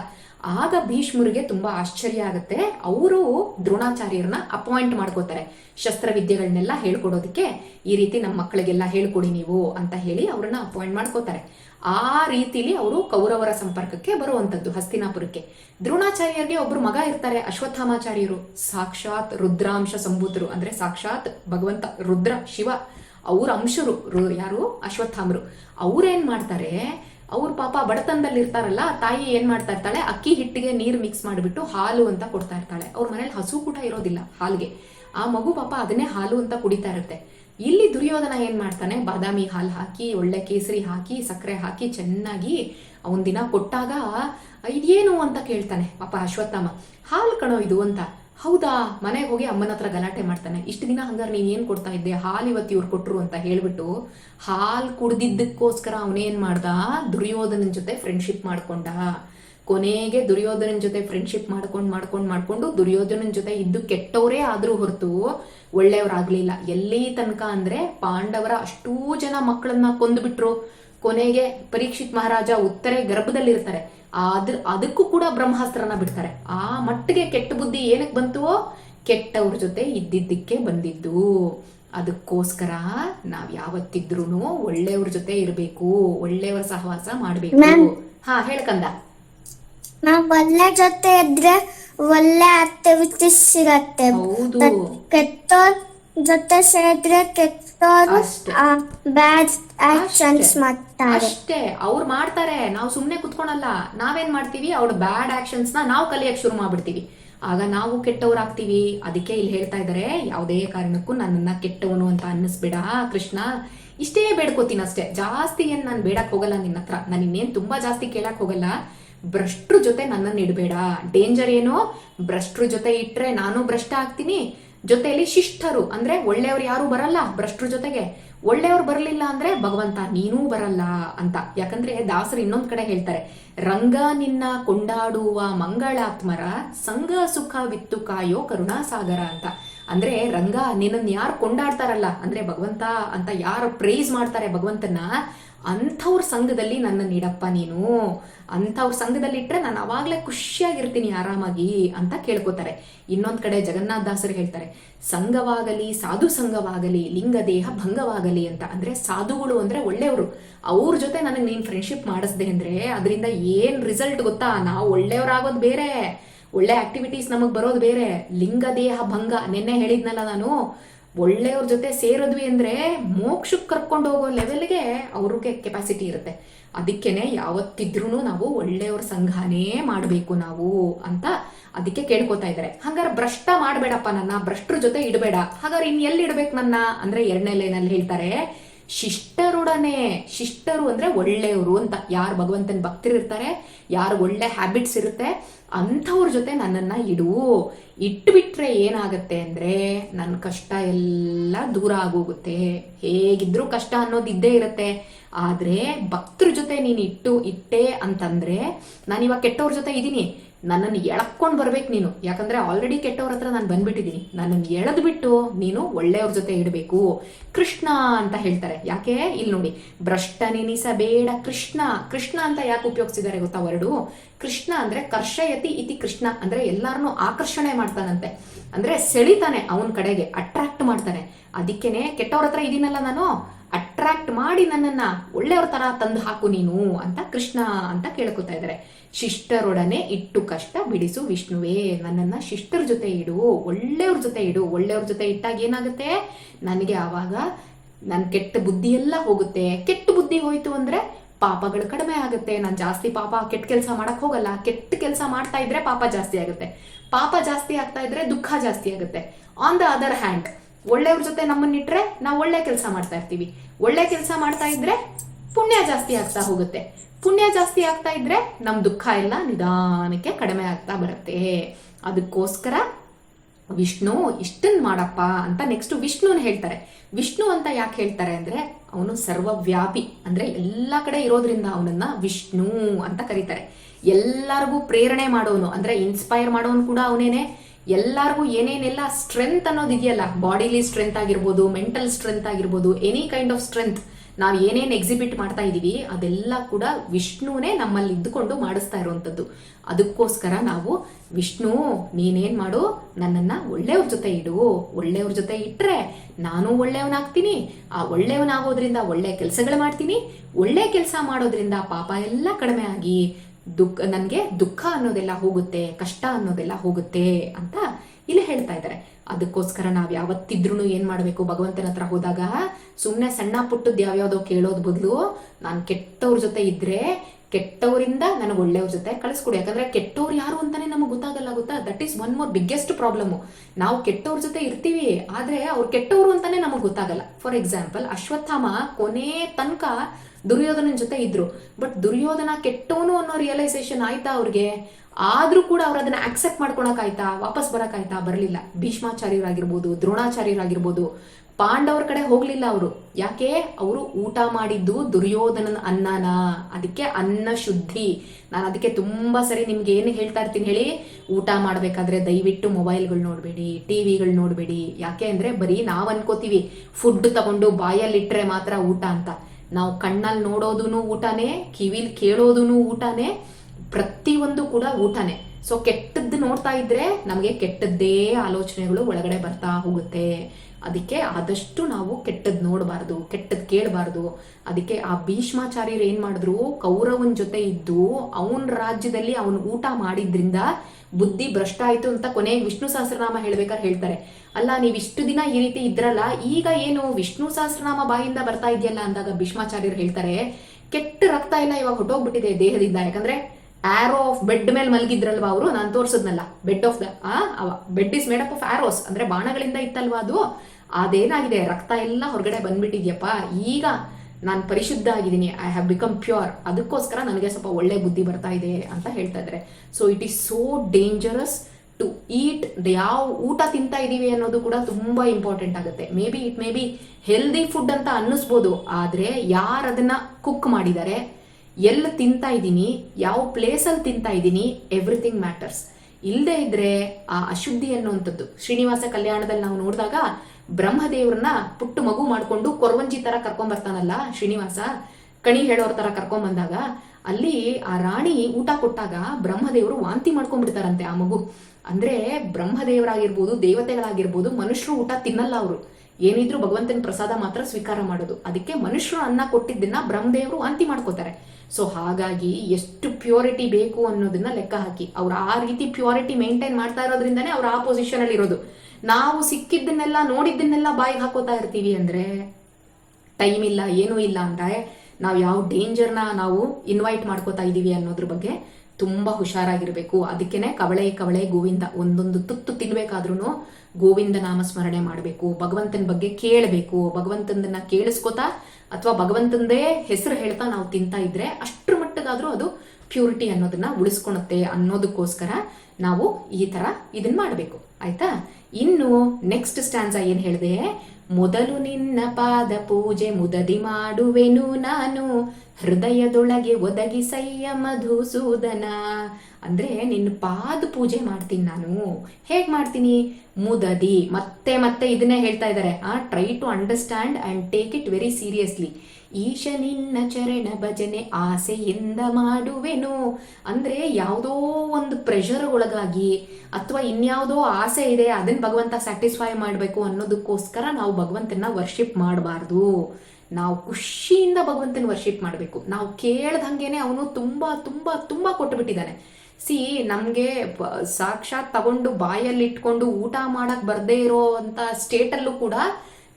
ಆಗ ಭೀಷ್ಮರಿಗೆ ತುಂಬಾ ಆಶ್ಚರ್ಯ ಆಗುತ್ತೆ. ಅವರು ದ್ರೋಣಾಚಾರ್ಯರನ್ನ ಅಪಾಯಿಂಟ್ ಮಾಡ್ಕೋತಾರೆ. ಶಸ್ತ್ರವಿದ್ಯೆಗಳನ್ನೆಲ್ಲ ಹೇಳ್ಕೊಡೋದಕ್ಕೆ ಈ ರೀತಿ ನಮ್ಮ ಮಕ್ಕಳಿಗೆಲ್ಲ ಹೇಳ್ಕೊಡಿ ನೀವು ಅಂತ ಹೇಳಿ ಅವ್ರನ್ನ ಅಪಾಯಿಂಟ್ ಮಾಡ್ಕೋತಾರೆ. ಆ ರೀತಿಲಿ ಅವರು ಕೌರವರ ಸಂಪರ್ಕಕ್ಕೆ ಬರುವಂತದ್ದು ಹಸ್ತಿನಾಪುರಕ್ಕೆ. ದ್ರೋಣಾಚಾರ್ಯರಿಗೆ ಒಬ್ರು ಮಗ ಇರ್ತಾರೆ, ಅಶ್ವತ್ಥಾಮಾಚಾರ್ಯರು. ಸಾಕ್ಷಾತ್ ರುದ್ರಾಂಶ ಸಂಭೂತರು, ಅಂದ್ರೆ ಸಾಕ್ಷಾತ್ ಭಗವಂತ, ರುದ್ರ, ಶಿವ, ಅವ್ರ ಅಂಶರು ಯಾರು? ಅಶ್ವತ್ಥಾಮರು. ಅವ್ರೇನ್ ಮಾಡ್ತಾರೆ, ಅವ್ರ ಪಾಪ ಬಡತನದಲ್ಲಿ ಇರ್ತಾರಲ್ಲ ತಾಯಿ ಏನ್ ಮಾಡ್ತಾ ಇರ್ತಾಳೆ, ಅಕ್ಕಿ ಹಿಟ್ಟಿಗೆ ನೀರು ಮಿಕ್ಸ್ ಮಾಡಿಬಿಟ್ಟು ಹಾಲು ಅಂತ ಕೊಡ್ತಾ ಇರ್ತಾಳೆ. ಅವ್ರ ಮನೇಲಿ ಹಸು ಕೂಡ ಇರೋದಿಲ್ಲ ಹಾಲ್ಗೆ. ಆ ಮಗು ಪಾಪ ಅದನ್ನೇ ಹಾಲು ಅಂತ ಕುಡಿತಾ ಇರುತ್ತೆ. ಇಲ್ಲಿ ದುರ್ಯೋಧನ ಏನ್ ಮಾಡ್ತಾನೆ? ಬಾದಾಮಿ ಹಾಲು ಹಾಕಿ, ಒಳ್ಳೆ ಕೇಸರಿ ಹಾಕಿ, ಸಕ್ಕರೆ ಹಾಕಿ ಚೆನ್ನಾಗಿ ಅವನ್ ದಿನ ಕೊಟ್ಟಾಗ ಇದೇನು ಅಂತ ಕೇಳ್ತಾನೆ. ಪಾಪ ಅಶ್ವತ್ಥಾಮ, ಹಾಲು ಕಣೋ ಇದು ಅಂತ. ಹೌದಾ, ಮನೆಗೆ ಹೋಗಿ ಅಮ್ಮನ ಹತ್ರ ಗಲಾಟೆ ಮಾಡ್ತಾನೆ. ಇಷ್ಟು ದಿನ ಹಂಗಾರೆ ನೀನ್ ಏನ್ ಕೊಡ್ತಾ ಇದ್ದೆ? ಹಾಲು ಇವತ್ತು ಇವ್ರು ಕೊಟ್ರು ಅಂತ ಹೇಳ್ಬಿಟ್ಟು ಹಾಲು ಕುಡ್ದಿದ್ದಕ್ಕೋಸ್ಕರ ಅವನೇನ್ ಮಾಡ್ದ? ದುರ್ಯೋಧನ ಜೊತೆ ಫ್ರೆಂಡ್ಶಿಪ್ ಮಾಡ್ಕೊಂಡ. ಕೊನೆಗೆ ದುರ್ಯೋಧನನ ಜೊತೆ ಫ್ರೆಂಡ್ಶಿಪ್ ಮಾಡ್ಕೊಂಡು ಮಾಡ್ಕೊಂಡು ಮಾಡ್ಕೊಂಡು ದುರ್ಯೋಧನನ ಜೊತೆ ಇದ್ದು ಕೆಟ್ಟವರೇ ಆದ್ರೂ ಹೊರತು ಒಳ್ಳೆಯವರಾಗ್ಲಿಲ್ಲ. ಎಲ್ಲಿ ತನಕ ಅಂದ್ರೆ ಪಾಂಡವರ ಅಷ್ಟೂ ಜನ ಮಕ್ಕಳನ್ನ ಕೊಂದ್ಬಿಟ್ರು. ಕೊನೆಗೆ ಪರೀಕ್ಷಿತ್ ಮಹಾರಾಜ ಉತ್ತರೆ ಗರ್ಭದಲ್ಲಿರ್ತಾರೆ. ಆದ್ರ ಅದಕ್ಕೂ ಕೂಡ ಬ್ರಹ್ಮಾಸ್ತ್ರನ ಬಿಡ್ತಾರೆ. ಆ ಮಟ್ಟಿಗೆ ಕೆಟ್ಟ ಬುದ್ಧಿ ಏನಕ್ಕೆ ಬಂತು? ಕೆಟ್ಟವ್ರ ಜೊತೆ ಇದ್ದಿದ್ದಕ್ಕೆ ಬಂದಿದ್ದು. ಅದಕ್ಕೋಸ್ಕರ ನಾವ್ ಯಾವತ್ತಿದ್ರು ಒಳ್ಳೆಯವ್ರ ಜೊತೆ ಇರಬೇಕು. ಒಳ್ಳೆಯವರ ಸಹವಾಸ ಮಾಡ್ಬೇಕು. ಹಾ ಹೇಳ್ಕಂದ ನಾವ್ ಒಳ್ಳೆ ಜೊತೆ ಇದ್ರೆ ಒಳ್ಳೆ ಆಕ್ಟಿವಿಟೀಸ್ ಸಿಗತ್ತೆ ಹೌದು ಕೆಟ್ಟೋರ್ ಜೊತೆ ಸೇರಿದ್ರೆ ಕೆಟ್ಟೋರು. Bad actions. ಮಾಡ್ತಾರೆ. ಅಷ್ಟೇ. ಅವ್ರು ಮಾಡ್ತಾರೆ. ನಾವು ಸುಮ್ನೆ ಕುತ್ಕೊಳಲ್ಲ. ನಾವೇನ್ ಮಾಡ್ತೀವಿ? ಅವ್ರ ಬ್ಯಾಡ್ ಆಕ್ಷನ್ಸ್ನ ನಾವು ಕಲಿಯಕ್ ಶುರು ಮಾಡ್ಬಿಡ್ತೀವಿ. ಆಗ ನಾವು ಕೆಟ್ಟವರಾಗ್ತೀವಿ. ಅದಕ್ಕೆ ಇಲ್ಲಿ ಹೇಳ್ತಾ ಇದಾರೆ ಯಾವುದೇ ಕಾರಣಕ್ಕೂ ನನ್ನನ್ನ ಕೆಟ್ಟವನು ಅಂತ ಅನ್ನಿಸ್ಬೇಡ. ಕೃಷ್ಣ ಇಷ್ಟೇ ಬೇಡ್ಕೋತೀನಿ ಅಷ್ಟೇ. ಜಾಸ್ತಿ ಏನ್ ನಾನು ಬೇಡಕ್ ಹೋಗಲ್ಲ ನಿನ್ನ ಹತ್ರ ನಾನು ಇನ್ನೇನ್ ತುಂಬಾ ಜಾಸ್ತಿ ಕೇಳಕ್ ಹೋಗಲ್ಲ. ಭ್ರಷ್ಟ್ರ ಜೊತೆ ನನ್ನನ್ನು ಇಡಬೇಡ. ಡೇಂಜರ್ ಏನೋ? ಭ್ರಷ್ಟ್ರ ಜೊತೆ ಇಟ್ಟರೆ ನಾನು ಭ್ರಷ್ಟ ಆಗ್ತೀನಿ. ಜೊತೆಯಲ್ಲಿ ಶಿಷ್ಟರು, ಅಂದ್ರೆ ಒಳ್ಳೆಯವ್ರು ಯಾರು ಬರಲ್ಲ ಭ್ರಷ್ಟ್ರ ಜೊತೆಗೆ. ಒಳ್ಳೆಯವ್ರು ಬರಲಿಲ್ಲ ಅಂದ್ರೆ ಭಗವಂತ ನೀನೂ ಬರಲ್ಲ ಅಂತ. ಯಾಕಂದ್ರೆ ದಾಸರು ಇನ್ನೊಂದ್ ಕಡೆ ಹೇಳ್ತಾರೆ, ರಂಗ ನಿನ್ನ ಕೊಂಡಾಡುವ ಮಂಗಳಾತ್ಮರ, ಸಂಘ ಸುಖ ವಿತ್ತು ಕಾಯೋ ಕರುಣಾಸಾಗರ ಅಂತ. ಅಂದ್ರೆ ರಂಗ ನಿನ್ನನ್ ಯಾರು ಕೊಂಡಾಡ್ತಾರಲ್ಲ, ಅಂದ್ರೆ ಭಗವಂತ ಅಂತ ಯಾರು ಪ್ರೈಸ್ ಮಾಡ್ತಾರೆ ಭಗವಂತನ ಅಂಥವ್ರ ಸಂಘದಲ್ಲಿ ನನ್ನನ್ನು ನೀಡಪ್ಪ ನೀನು. ಅಂಥವ್ರ ಸಂಘದಲ್ಲಿ ಇಟ್ರೆ ನಾನು ಅವಾಗಲೇ ಖುಷಿಯಾಗಿರ್ತೀನಿ ಆರಾಮಾಗಿ ಅಂತ ಕೇಳ್ಕೊತಾರೆ. ಇನ್ನೊಂದು ಕಡೆ ಜಗನ್ನಾಥ ದಾಸರು ಹೇಳ್ತಾರೆ, ಸಂಘವಾಗಲಿ, ಸಾಧು ಸಂಘವಾಗಲಿ, ಲಿಂಗ ದೇಹ ಭಂಗವಾಗಲಿ ಅಂತ. ಅಂದ್ರೆ ಸಾಧುಗಳು ಅಂದ್ರೆ ಒಳ್ಳೆಯವರು. ಅವ್ರ ಜೊತೆ ನನಗೆ ನೀನ್ ಫ್ರೆಂಡ್ಶಿಪ್ ಮಾಡಿಸ್ದೆ ಅಂದ್ರೆ ಅದರಿಂದ ಏನು ರಿಸಲ್ಟ್ ಗೊತ್ತಾ? ನಾವು ಒಳ್ಳೆಯವರಾಗೋದು ಬೇರೆ. ಒಳ್ಳೆ ಆಕ್ಟಿವಿಟೀಸ್ ನಮಗೆ ಬರೋದು ಬೇರೆ. ಲಿಂಗ ದೇಹ ಭಂಗ. ನಿನ್ನೆ ಹೇಳಿದ್ನಲ್ಲ ನಾನು. ಒಳ್ಳೆಯವ್ರ ಜೊತೆ ಸೇರಿದ್ವಿ ಅಂದ್ರೆ ಮೋಕ್ಷಕ್ಕೆ ಕರ್ಕೊಂಡು ಹೋಗೋ ಲೆವೆಲ್ಗೆ ಅವ್ರಿಗೆ ಕೆಪಾಸಿಟಿ ಇರುತ್ತೆ. ಅದಕ್ಕೇನೆ ಯಾವತ್ತಿದ್ರೂ ನಾವು ಒಳ್ಳೆಯವ್ರ ಸಂಘಾನೇ ಮಾಡಬೇಕು ನಾವು ಅಂತ ಅದಕ್ಕೆ ಕೇಳ್ಕೊತಾ ಇದ್ದಾರೆ. ಹಂಗಾರೆ ಭ್ರಷ್ಟ ಮಾಡಬೇಡಪ್ಪ ನನ್ನ, ಭ್ರಷ್ಟ್ರ ಜೊತೆ ಇಡಬೇಡ. ಹಾಗಾದ್ರೆ ಇನ್ ಎಲ್ಲಿ ಇಡ್ಬೇಕು ನನ್ನ? ಅಂದ್ರೆ ಎರಡನೇ ಲೈನಲ್ಲಿ ಹೇಳ್ತಾರೆ, ಶಿಷ್ಟರೊಡನೆ, ಶಿಷ್ಟರು ಅಂದ್ರೆ ಒಳ್ಳೆಯವರು ಅಂತ. ಯಾರು ಭಗವಂತನ ಭಕ್ತರಿರ್ತಾರೆ, ಯಾರು ಒಳ್ಳೆ ಹ್ಯಾಬಿಟ್ಸ್ ಇರುತ್ತೆ, ಅಂಥವ್ರ ಜೊತೆ ನನ್ನನ್ನ ಇಡು. ಇಟ್ಬಿಟ್ರೆ ಏನಾಗತ್ತೆ ಅಂದ್ರೆ ನನ್ನ ಕಷ್ಟ ಎಲ್ಲ ದೂರ ಆಗೋಗುತ್ತೆ. ಹೇಗಿದ್ರೂ ಕಷ್ಟ ಅನ್ನೋದು ಇದ್ದೇ ಇರುತ್ತೆ. ಆದ್ರೆ ಭಕ್ತರ ಜೊತೆ ನೀನು ಇಟ್ಟು, ಇಟ್ಟೆ ಅಂತಂದ್ರೆ ನಾನು ಇವಾಗ ಕೆಟ್ಟವ್ರ ಜೊತೆ ಇದ್ದೀನಿ ನನ್ನನ್ನು ಎಳ್ಕೊಂಡು ಬರ್ಬೇಕು ನೀನು. ಯಾಕಂದ್ರೆ ಆಲ್ರೆಡಿ ಕೆಟ್ಟವ್ರ ಹತ್ರ ನಾನು ಬಂದ್ಬಿಟ್ಟಿದ್ದೀನಿ ನನ್ನನ್ನು ಎಳೆದು ಬಿಟ್ಟು ನೀನು ಒಳ್ಳೆಯವ್ರ ಜೊತೆ ಇಡಬೇಕು. ಕೃಷ್ಣ ಅಂತ ಹೇಳ್ತಾರೆ. ಯಾಕೆ? ಇಲ್ಲಿ ನೋಡಿ. ಭ್ರಷ್ಟ ನೆನಿಸಬೇಡ ಕೃಷ್ಣ. ಕೃಷ್ಣ ಅಂತ ಯಾಕೆ ಉಪಯೋಗಿಸಿದ್ದಾರೆ ಗೊತ್ತಾ ಹೊರಡು ಕೃಷ್ಣ ಅಂದ್ರೆ ಕರ್ಷಯತಿ ಇತಿ ಕೃಷ್ಣ. ಅಂದ್ರೆ ಎಲ್ಲಾರನ್ನೂ ಆಕರ್ಷಣೆ ಮಾಡ್ತಾನಂತೆ. ಅಂದ್ರೆ ಸೆಳಿತಾನೆ ಅವನ ಕಡೆಗೆ ಅಟ್ರಾಕ್ಟ್ ಮಾಡ್ತಾನೆ. ಅದಕ್ಕೇನೆ ಕೆಟ್ಟವ್ರ ಹತ್ರ ಇದೀನಲ್ಲ ನಾನು. ಅಟ್ರಾಕ್ಟ್ ಮಾಡಿ ನನ್ನನ್ನ ಒಳ್ಳೆಯವ್ರ ತರ ತಂದು ಹಾಕು ನೀನು ಅಂತ ಕೃಷ್ಣ ಅಂತ ಕೇಳ್ಕೊತಾ ಇದ್ದಾರೆ ಶಿಷ್ಟರೊಡನೆ ಇಟ್ಟು ಕಷ್ಟ ಬಿಡಿಸು ವಿಷ್ಣುವೇ, ನನ್ನನ್ನ ಶಿಷ್ಟರ ಜೊತೆ ಇಡು, ಒಳ್ಳೆಯವ್ರ ಜೊತೆ ಇಡು. ಒಳ್ಳೆಯವ್ರ ಜೊತೆ ಇಟ್ಟಾಗ ಏನಾಗುತ್ತೆ? ನನಗೆ ಆವಾಗ ನನ್ನ ಕೆಟ್ಟ ಬುದ್ಧಿ ಎಲ್ಲ ಹೋಗುತ್ತೆ. ಕೆಟ್ಟ ಬುದ್ಧಿ ಹೋಯ್ತು ಅಂದ್ರೆ ಪಾಪಗಳು ಕಡಿಮೆ ಆಗುತ್ತೆ. ನಾನು ಜಾಸ್ತಿ ಪಾಪ ಕೆಟ್ಟ ಕೆಲಸ ಮಾಡಕ್ ಹೋಗಲ್ಲ. ಕೆಟ್ಟ ಕೆಲಸ ಮಾಡ್ತಾ ಇದ್ರೆ ಪಾಪ ಜಾಸ್ತಿ ಆಗುತ್ತೆ. ಪಾಪ ಜಾಸ್ತಿ ಆಗ್ತಾ ಇದ್ರೆ ದುಃಖ ಜಾಸ್ತಿ ಆಗುತ್ತೆ. ಆನ್ ದ ಅದರ್ ಹ್ಯಾಂಡ್ ಒಳ್ಳೆಯವ್ರ ಜೊತೆ ನಮ್ಮನ್ನಿಟ್ರೆ ನಾವು ಒಳ್ಳೆ ಕೆಲಸ ಮಾಡ್ತಾ ಇರ್ತೀವಿ. ಒಳ್ಳೆ ಕೆಲಸ ಮಾಡ್ತಾ ಇದ್ರೆ ಪುಣ್ಯ ಜಾಸ್ತಿ ಆಗ್ತಾ ಹೋಗುತ್ತೆ. ಪುಣ್ಯ ಜಾಸ್ತಿ ಆಗ್ತಾ ಇದ್ರೆ ನಮ್ ದುಃಖ ಎಲ್ಲ ನಿಧಾನಕ್ಕೆ ಕಡಿಮೆ ಆಗ್ತಾ ಬರುತ್ತೆ. ಅದಕ್ಕೋಸ್ಕರ ವಿಷ್ಣು ಇಷ್ಟನ್ ಮಾಡಪ್ಪ ಅಂತ ನೆಕ್ಸ್ಟ್ ವಿಷ್ಣುನ ಹೇಳ್ತಾರೆ. ವಿಷ್ಣು ಅಂತ ಯಾಕೆ ಹೇಳ್ತಾರೆ ಅಂದ್ರೆ ಅವನು ಸರ್ವವ್ಯಾಪಿ ಅಂದ್ರೆ ಎಲ್ಲ ಕಡೆ ಇರೋದ್ರಿಂದ ಅವನನ್ನ ವಿಷ್ಣು ಅಂತ ಕರೀತಾರೆ. ಎಲ್ಲರಿಗೂ ಪ್ರೇರಣೆ ಮಾಡೋನು ಅಂದ್ರೆ ಇನ್ಸ್ಪೈರ್ ಮಾಡೋನು ಕೂಡ ಅವನೇನೆ. ಎಲ್ಲರಿಗೂ ಏನೇನೆಲ್ಲ ಸ್ಟ್ರೆಂತ್ ಅನ್ನೋದು ಇದೆಯಲ್ಲ ಬಾಡಿಲಿ ಸ್ಟ್ರೆಂತ್ ಆಗಿರ್ಬೋದು ಮೆಂಟಲ್ ಸ್ಟ್ರೆಂತ್ ಆಗಿರ್ಬೋದು ಎನಿ ಕೈಂಡ್ ಆಫ್ ಸ್ಟ್ರೆಂತ್ ನಾವು ಏನೇನು ಎಕ್ಸಿಬಿಟ್ ಮಾಡ್ತಾ ಇದ್ದೀವಿ ಅದೆಲ್ಲ ಕೂಡ ವಿಷ್ಣುವೇ ನಮ್ಮಲ್ಲಿ ಇದ್ದುಕೊಂಡು ಮಾಡಿಸ್ತಾ ಇರುವಂಥದ್ದು. ಅದಕ್ಕೋಸ್ಕರ ನಾವು, ವಿಷ್ಣು, ನೀನೇನ್ ಮಾಡು? ನನ್ನನ್ನ ಒಳ್ಳೆಯವ್ರ ಜೊತೆ ಇಡು. ಒಳ್ಳೆಯವ್ರ ಜೊತೆ ಇಟ್ಟರೆ ನಾನು ಒಳ್ಳೆಯವನಾಗ್ತೀನಿ. ಆ ಒಳ್ಳೆಯವನಾಗೋದ್ರಿಂದ ಒಳ್ಳೆ ಕೆಲಸಗಳು ಮಾಡ್ತೀನಿ. ಒಳ್ಳೆ ಕೆಲಸ ಮಾಡೋದ್ರಿಂದ ಪಾಪ ಎಲ್ಲ ಕಡಿಮೆ ಆಗಿ ದುಃಖ ನನಗೆ ದುಃಖ ಅನ್ನೋದೆಲ್ಲ ಹೋಗುತ್ತೆ, ಕಷ್ಟ ಅನ್ನೋದೆಲ್ಲ ಹೋಗುತ್ತೆ ಅಂತ ಇಲ್ಲಿ ಹೇಳ್ತಾ ಇದ್ದಾರೆ. ಅದಕ್ಕೋಸ್ಕರ ನಾವ್ ಯಾವತ್ತಿದ್ರೂ ಏನ್ ಮಾಡ್ಬೇಕು? ಭಗವಂತನ ಹತ್ರ ಹೋದಾಗ, ಸುಮ್ನೆ ಸಣ್ಣ ಪುಟ್ಟದ್ ಯಾವ್ಯಾವ್ದೋ ಕೇಳೋದ್ ಬದಲು ನಾನ್ ಕೆಟ್ಟವ್ರ ಜೊತೆ ಇದ್ರೆ ಕೆಟ್ಟವರಿಂದ ನನಗೆ ಒಳ್ಳೆಯವ್ರ ಜೊತೆ ಕಳಿಸ್ಕೊಡಿ. ಯಾಕಂದ್ರೆ ಕೆಟ್ಟವ್ರು ಯಾರು ಅಂತಾನೆ ನಮಗೆ ಗೊತ್ತಾಗಲ್ಲ ಗೊತ್ತಾ that is one more biggest problem ನಾವು ಕೆಟ್ಟವ್ರ ಜೊತೆ ಇರ್ತೀವಿ, ಆದ್ರೆ ಅವ್ರು ಕೆಟ್ಟವ್ರು ಅಂತಾನೆ ನಮಗೆ ಗೊತ್ತಾಗಲ್ಲ. ಫಾರ್ ಎಕ್ಸಾಂಪಲ್ ಅಶ್ವತ್ಥಾಮ ಕೊನೆ ತನಕ ದುರ್ಯೋಧನನ ಜೊತೆ ಇದ್ರು. ಬಟ್ ದುರ್ಯೋಧನ ಕೆಟ್ಟವನು ಅನ್ನೋ ರಿಯಲೈಸೇಷನ್ ಆಯ್ತಾ ಅವ್ರಿಗೆ? ಆದ್ರೂ ಕೂಡ ಅವ್ರು ಅದನ್ನ ಆಕ್ಸೆಪ್ಟ್ ಮಾಡ್ಕೊಳಕ್ ಆಯ್ತಾ? ವಾಪಸ್ ಬರಕ್ ಆಯ್ತಾ? ಬರಲಿಲ್ಲ. ಭೀಷ್ಮಾಚಾರ್ಯರಾಗಿರ್ಬೋದು, ದ್ರೋಣಾಚಾರ್ಯರಾಗಿರ್ಬೋದು. ಪಾಂಡವರ ಕಡೆ ಹೋಗ್ಲಿಲ್ಲ ಅವರು. ಯಾಕೆ? ಅವರು ಊಟ ಮಾಡಿದ್ದು ದುರ್ಯೋಧನನ ಅನ್ನನ. ಅದಕ್ಕೆ ಅನ್ನ ಶುದ್ಧಿ. ನಾನು ಅದಕ್ಕೆ ತುಂಬಾ ಸರಿ ನಿಮ್ಗೆ ಏನು ಹೇಳ್ತಾ ಇರ್ತೀನಿ ಹೇಳಿ. ಊಟ ಮಾಡ್ಬೇಕಾದ್ರೆ ದಯವಿಟ್ಟು ಮೊಬೈಲ್ಗಳು ನೋಡಬೇಡಿ, ಟಿವಿಗಳು ನೋಡಬೇಡಿ. ಯಾಕೆ ಅಂದ್ರೆ ಬರೀ ನಾವ್ ಅನ್ಕೋತೀವಿ, ಫುಡ್ ತಗೊಂಡು ಬಾಯಲ್ಲಿಟ್ರೆ ಮಾತ್ರ ಊಟ ಅಂತ. ನಾವು ಕಣ್ಣಲ್ಲಿ ನೋಡೋದೂ ಊಟನೇ, ಕಿವಿಲ್ ಕೇಳೋದೂ ಊಟನೇ, ಪ್ರತಿಯೊಂದು ಕೂಡ ಊಟನೇ. ಸೊ ಕೆಟ್ಟದ್ದು ನೋಡ್ತಾ ಇದ್ರೆ ನಮಗೆ ಕೆಟ್ಟದ್ದೇ ಆಲೋಚನೆಗಳು ಒಳಗಡೆ ಬರ್ತಾ ಹೋಗುತ್ತೆ. ಅದಕ್ಕೆ ಆದಷ್ಟು ನಾವು ಕೆಟ್ಟದ್ ನೋಡಬಾರ್ದು, ಕೆಟ್ಟದ್ ಕೇಳಬಾರ್ದು. ಅದಕ್ಕೆ ಆ ಭೀಷ್ಮಾಚಾರ್ಯರು ಏನ್ ಮಾಡಿದ್ರು? ಕೌರವನ್ ಜೊತೆ ಇದ್ದು ಅವನ ರಾಜ್ಯದಲ್ಲಿ ಅವನ್ ಊಟ ಮಾಡಿದ್ರಿಂದ ಬುದ್ಧಿ ಭ್ರಷ್ಟ ಆಯ್ತು ಅಂತ ಕೊನೆಗೆ ವಿಷ್ಣು ಸಹಸ್ರನಾಮ ಹೇಳ್ಬೇಕಾದ್ರೆ ಹೇಳ್ತಾರೆ. ಅಲ್ಲ, ನೀವು ಇಷ್ಟು ದಿನ ಈ ರೀತಿ ಇದ್ರಲ್ಲ, ಈಗ ಏನು ವಿಷ್ಣು ಸಹಸ್ರನಾಮ ಬಾಯಿಂದ ಬರ್ತಾ ಇದೆಯಲ್ಲ ಅಂದಾಗ ಭೀಷ್ಮಾಚಾರ್ಯರು ಹೇಳ್ತಾರೆ, ಕೆಟ್ಟ ರಕ್ತ ಎಲ್ಲ ಇವಾಗ ಹೊಟ್ಟೋಗ್ಬಿಟ್ಟಿದೆ ದೇಹದಿಂದ. ಯಾಕಂದ್ರೆ ಆರೋ ಆಫ್ ಬೆಡ್ ಮೇಲೆ ಮಲಗಿದ್ರಲ್ವಾ ಅವರು? ನಾನು ತೋರ್ಸದ್ನಲ್ಲ. Bed of the bed is made up of arrows ಅಂದ್ರೆ ಬಾಣಗಳಿಂದ ಇತ್ತಲ್ವಾ ಅದು? ಅದೇನಾಗಿದೆ? ರಕ್ತ ಎಲ್ಲ ಹೊರಗಡೆ ಬಂದ್ಬಿಟ್ಟಿದ್ಯಪ್ಪ. ಈಗ ನಾನು ಪರಿಶುದ್ಧ ಆಗಿದ್ದೀನಿ. ಐ ಹ್ಯಾವ್ ಬಿಕಮ್ ಪ್ಯೂರ್ ಅದಕ್ಕೋಸ್ಕರ ನನಗೆ ಸ್ವಲ್ಪ ಒಳ್ಳೆ ಬುದ್ಧಿ ಬರ್ತಾ ಇದೆ ಅಂತ ಹೇಳ್ತಾ ಇದ್ದಾರೆ. So it is so dangerous to eat ಯಾವ ಊಟ ತಿಂತಾ ಇದ್ದೀವಿ ಅನ್ನೋದು ಕೂಡ ತುಂಬಾ ಇಂಪಾರ್ಟೆಂಟ್ ಆಗುತ್ತೆ. Maybe it may be healthy food ಅಂತ ಅನ್ನಿಸ್ಬೋದು. ಆದ್ರೆ ಯಾರು ಅದನ್ನ ಕುಕ್ ಮಾಡಿದ್ದಾರೆ? ಎಲ್ಲಿ ತಿಂತಾ ಇದ್ದೀನಿ, ಯಾವ ಪ್ಲೇಸಲ್ಲಿ ತಿಂತಾ ಇದ್ದೀನಿ ಎವ್ರಿಥಿಂಗ್ ಮ್ಯಾಟರ್ಸ್ ಇಲ್ಲದೆ ಇದ್ರೆ ಆ ಅಶುದ್ಧಿ ಅನ್ನುವಂಥದ್ದು ಶ್ರೀನಿವಾಸ ಕಲ್ಯಾಣದಲ್ಲಿ ನಾವು ನೋಡಿದಾಗ ಬ್ರಹ್ಮದೇವ್ರನ್ನ ಪುಟ್ಟು ಮಗು ಮಾಡ್ಕೊಂಡು ಕೊರವಂಜಿ ತರ ಕರ್ಕೊಂಡ್ ಬರ್ತಾನಲ್ಲ ಶ್ರೀನಿವಾಸ, ಕಣಿ ಹೇಳೋರ್ ತರ ಕರ್ಕೊಂಡ್ ಬಂದಾಗ, ಅಲ್ಲಿ ಆ ರಾಣಿ ಊಟ ಕೊಟ್ಟಾಗ ಬ್ರಹ್ಮದೇವರು ವಾಂತಿ ಮಾಡ್ಕೊಂಡ್ಬಿಡ್ತಾರಂತೆ ಆ ಮಗು. ಅಂದ್ರೆ ಬ್ರಹ್ಮದೇವರಾಗಿರ್ಬೋದು, ದೇವತೆಗಳಾಗಿರ್ಬೋದು ಮನುಷ್ಯರು ಊಟ ತಿನ್ನಲ್ಲ ಅವರು. ಏನಿದ್ರು ಭಗವಂತನ ಪ್ರಸಾದ ಮಾತ್ರ ಸ್ವೀಕಾರ ಮಾಡೋದು. ಅದಕ್ಕೆ ಮನುಷ್ಯರು ಅನ್ನ ಕೊಟ್ಟಿದ್ದನ್ನ ಬ್ರಹ್ಮದೇವರು ವಾಂತಿ ಮಾಡ್ಕೋತಾರೆ. ಸೊ ಹಾಗಾಗಿ ಎಷ್ಟು ಪ್ಯೂರಿಟಿ ಬೇಕು ಅನ್ನೋದನ್ನ ಲೆಕ್ಕ ಹಾಕಿ. ಅವ್ರು ಆ ರೀತಿ ಪ್ಯೂರಿಟಿ ಮೇಂಟೈನ್ ಮಾಡ್ತಾ ಇರೋದ್ರಿಂದನೇ ಅವ್ರು ಆ ಪೊಸಿಷನ್ ಅಲ್ಲಿ ಇರೋದು. ನಾವು ಸಿಕ್ಕಿದ್ದನ್ನೆಲ್ಲ, ನೋಡಿದ್ದನ್ನೆಲ್ಲ ಬಾಯಿಗೆ ಹಾಕೋತಾ ಇರ್ತೀವಿ ಅಂದ್ರೆ ಟೈಮ್ ಇಲ್ಲ, ಏನೂ ಇಲ್ಲ ಅಂದ್ರೆ ನಾವು ಯಾವ ಡೇಂಜರ್ನ ನಾವು ಇನ್ವೈಟ್ ಮಾಡ್ಕೋತಾ ಇದೀವಿ ಅನ್ನೋದ್ರ ಬಗ್ಗೆ ತುಂಬಾ ಹುಷಾರಾಗಿರಬೇಕು. ಅದಕ್ಕೇನೆ ಕವಳೆ ಕವಳೆ ಗೋವಿಂದ ಒಂದೊಂದು ತುತ್ತು ತಿನ್ಬೇಕಾದ್ರೂ ಗೋವಿಂದ ನಾಮ ಸ್ಮರಣೆ ಮಾಡಬೇಕು. ಭಗವಂತನ ಬಗ್ಗೆ ಕೇಳಬೇಕು. ಭಗವಂತನನ್ನ ಕೇಳಿಸ್ಕೊತಾ ಅಥವಾ ಭಗವಂತಂದೇ ಹೆಸರು ಹೇಳ್ತಾ ನಾವು ತಿಂತಾ ಇದ್ರೆ ಅಷ್ಟ್ರ ಮಟ್ಟಗಾದ್ರೂ ಅದು ಪ್ಯೂರಿಟಿ ಅನ್ನೋದನ್ನ ಉಳಿಸ್ಕೊಳುತ್ತೆ ಅನ್ನೋದಕ್ಕೋಸ್ಕರ ನಾವು ಈ ತರ ಇದನ್ನ ಮಾಡಬೇಕು. ಆಯ್ತಾ? ಇನ್ನು ನೆಕ್ಸ್ಟ್ ಸ್ಟ್ಯಾನ್ಸ ಏನ್ ಹೇಳಿದೆ? ಮೊದಲು ನಿನ್ನ ಪಾದ ಪೂಜೆ ಮುದದಿ ಮಾಡುವೆನು ನಾನು. ಹೃದಯದೊಳಗೆ ಒದಗಿಸಯ್ಯ ಮಧುಸೂದನ. ಅಂದ್ರೆ ನಿನ್ನ ಪಾದ ಪೂಜೆ ಮಾಡ್ತೀನಿ ನಾನು. ಹೇಗ್ ಮಾಡ್ತೀನಿ? ಮುದದಿ. ಮತ್ತೆ ಮತ್ತೆ ಇದನ್ನೇ ಹೇಳ್ತಾ ಇದ್ದಾರೆ ಆ try to understand and take it very seriously ಈಶ ನಿನ್ನ ಚರಣ ಭಜನೆ ಆಸೆಯಿಂದ ಮಾಡುವೆನು. ಅಂದ್ರೆ ಯಾವುದೋ ಒಂದು ಪ್ರೆಷರ್ ಒಳಗಾಗಿ ಅಥವಾ ಇನ್ಯಾವುದೋ ಆಸೆ ಇದೆ ಅದನ್ನ ಭಗವಂತ ಸ್ಯಾಟಿಸ್ಫೈ ಮಾಡಬೇಕು ಅನ್ನೋದಕ್ಕೋಸ್ಕರ ನಾವು ಭಗವಂತನ ವರ್ಷಿಪ್ ಮಾಡಬಾರ್ದು. ನಾವು ಖುಷಿಯಿಂದ ಭಗವಂತನ ವರ್ಷಿಪ್ ಮಾಡಬೇಕು. ನಾವು ಕೇಳ್ದಂಗೆನೆ ಅವನು ತುಂಬಾ ತುಂಬಾ ತುಂಬಾ ಕೊಟ್ಟು ಬಿಟ್ಟಿದ್ದಾನೆ. ಸಿ ನಮಗೆ ಸಾಕ್ಷಾತ್ ತಗೊಂಡು ಬಾಯಲ್ಲಿ ಇಟ್ಕೊಂಡು ಊಟ ಮಾಡಕ್ ಬರ್ದೇ ಇರೋ ಅಂತ ಸ್ಟೇಟಲ್ಲೂ ಕೂಡ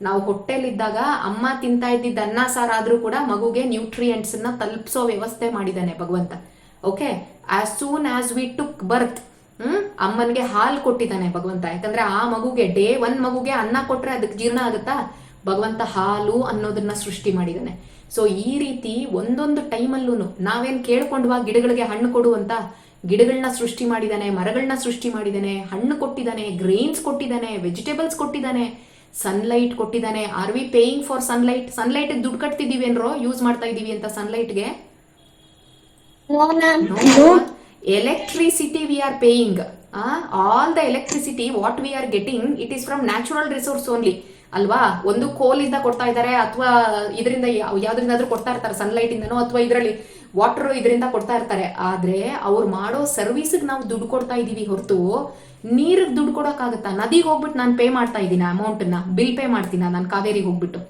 ನಾವು ಹೊಟ್ಟೆಲಿದ್ದಾಗ ಅಮ್ಮ ತಿಂತಾ ಇದ್ದಿದ್ದ ಅನ್ನ ಸಾರಾದ್ರೂ ಕೂಡ ಮಗುಗೆ ನ್ಯೂಟ್ರಿಯೆಂಟ್ಸ್ನ ತಲುಪಿಸೋ ವ್ಯವಸ್ಥೆ ಮಾಡಿದ್ದಾನೆ ಭಗವಂತ. Okay as soon as we took birth hmm, ಅಮ್ಮನ್ಗೆ ಹಾಲು ಕೊಟ್ಟಿದ್ದಾನೆ ಭಗವಂತ. ಯಾಕಂದ್ರೆ ಆ ಮಗುಗೆ ಡೇ ಒನ್ ಮಗುಗೆ ಅನ್ನ ಕೊಟ್ರೆ ಅದಕ್ಕೆ ಜೀರ್ಣ ಆಗುತ್ತಾ? ಭಗವಂತ ಹಾಲು ಅನ್ನೋದನ್ನ ಸೃಷ್ಟಿ ಮಾಡಿದ್ದಾನೆ. ಸೊ ಈ ರೀತಿ ಒಂದೊಂದು ಟೈಮಲ್ಲೂ ನಾವೇನ್ ಕೇಳ್ಕೊಂಡ್ವಾ ಗಿಡಗಳಿಗೆ ಹಣ್ಣು ಕೊಡು ಅಂತ ಗಿಡಗಳನ್ನ ಸೃಷ್ಟಿ ಮಾಡಿದ್ದಾನೆ ಮರಗಳನ್ನ ಸೃಷ್ಟಿ ಮಾಡಿದ್ದಾನೆ ಹಣ್ಣು ಕೊಟ್ಟಿದ್ದಾನೆ ಗ್ರೇನ್ಸ್ ಕೊಟ್ಟಿದ್ದಾನೆ ವೆಜಿಟೇಬಲ್ಸ್ ಕೊಟ್ಟಿದ್ದಾನೆ ಸನ್ಲೈಟ್ ಕೊಟ್ಟಿದ್ದಾನೆ. Are we paying for sunlight sunlight ದುಡ್ಡು ಕಟ್ತಿದೀವಿ ಏನ್ರೋ ಯೂಸ್ ಮಾಡ್ತಾ ಇದೀವಿ ಅಂತ ಸನ್ಲೈಟ್ಗೆ electricity we are paying all the electricity what we are getting it is from natural resource is ಅಲ್ವಾ? ಒಂದು ಕೋಲಿಂದ ಕೊಡ್ತಾ ಇದ್ದಾರೆ ಅಥವಾ ಇದರಿಂದ ಯಾವ್ದ್ರಿಂದಾದ್ರೂ ಕೊಡ್ತಾ ಇರ್ತಾರೆ ಸನ್ಲೈಟ್ ಇಂದನೋ ಅಥವಾ ಇದರಲ್ಲಿ ವಾಟರ್ ಇದರಿಂದ ಕೊಡ್ತಾ ಇರ್ತಾರೆ. ಆದ್ರೆ ಅವ್ರು ಮಾಡೋ ಸರ್ವಿಸ್ಗೆ ನಾವು ದುಡ್ಡು ಕೊಡ್ತಾ ಇದೀವಿ ಹೊರತು ನೀರಿಗೆ ದುಡ್ಡು ಕೊಡೋಕ್ಕಾಗತ್ತಾ? ನದಿಗೆ ಹೋಗ್ಬಿಟ್ಟು ನಾನು ಪೇ ಮಾಡ್ತಾ ಇದ್ದೀನಿ ನ? ಬಿಲ್ ಪೇ ಮಾಡ್ತೀನ ನಾನು ಕಾವೇರಿಗೆ ಹೋಗ್ಬಿಟ್ಟು?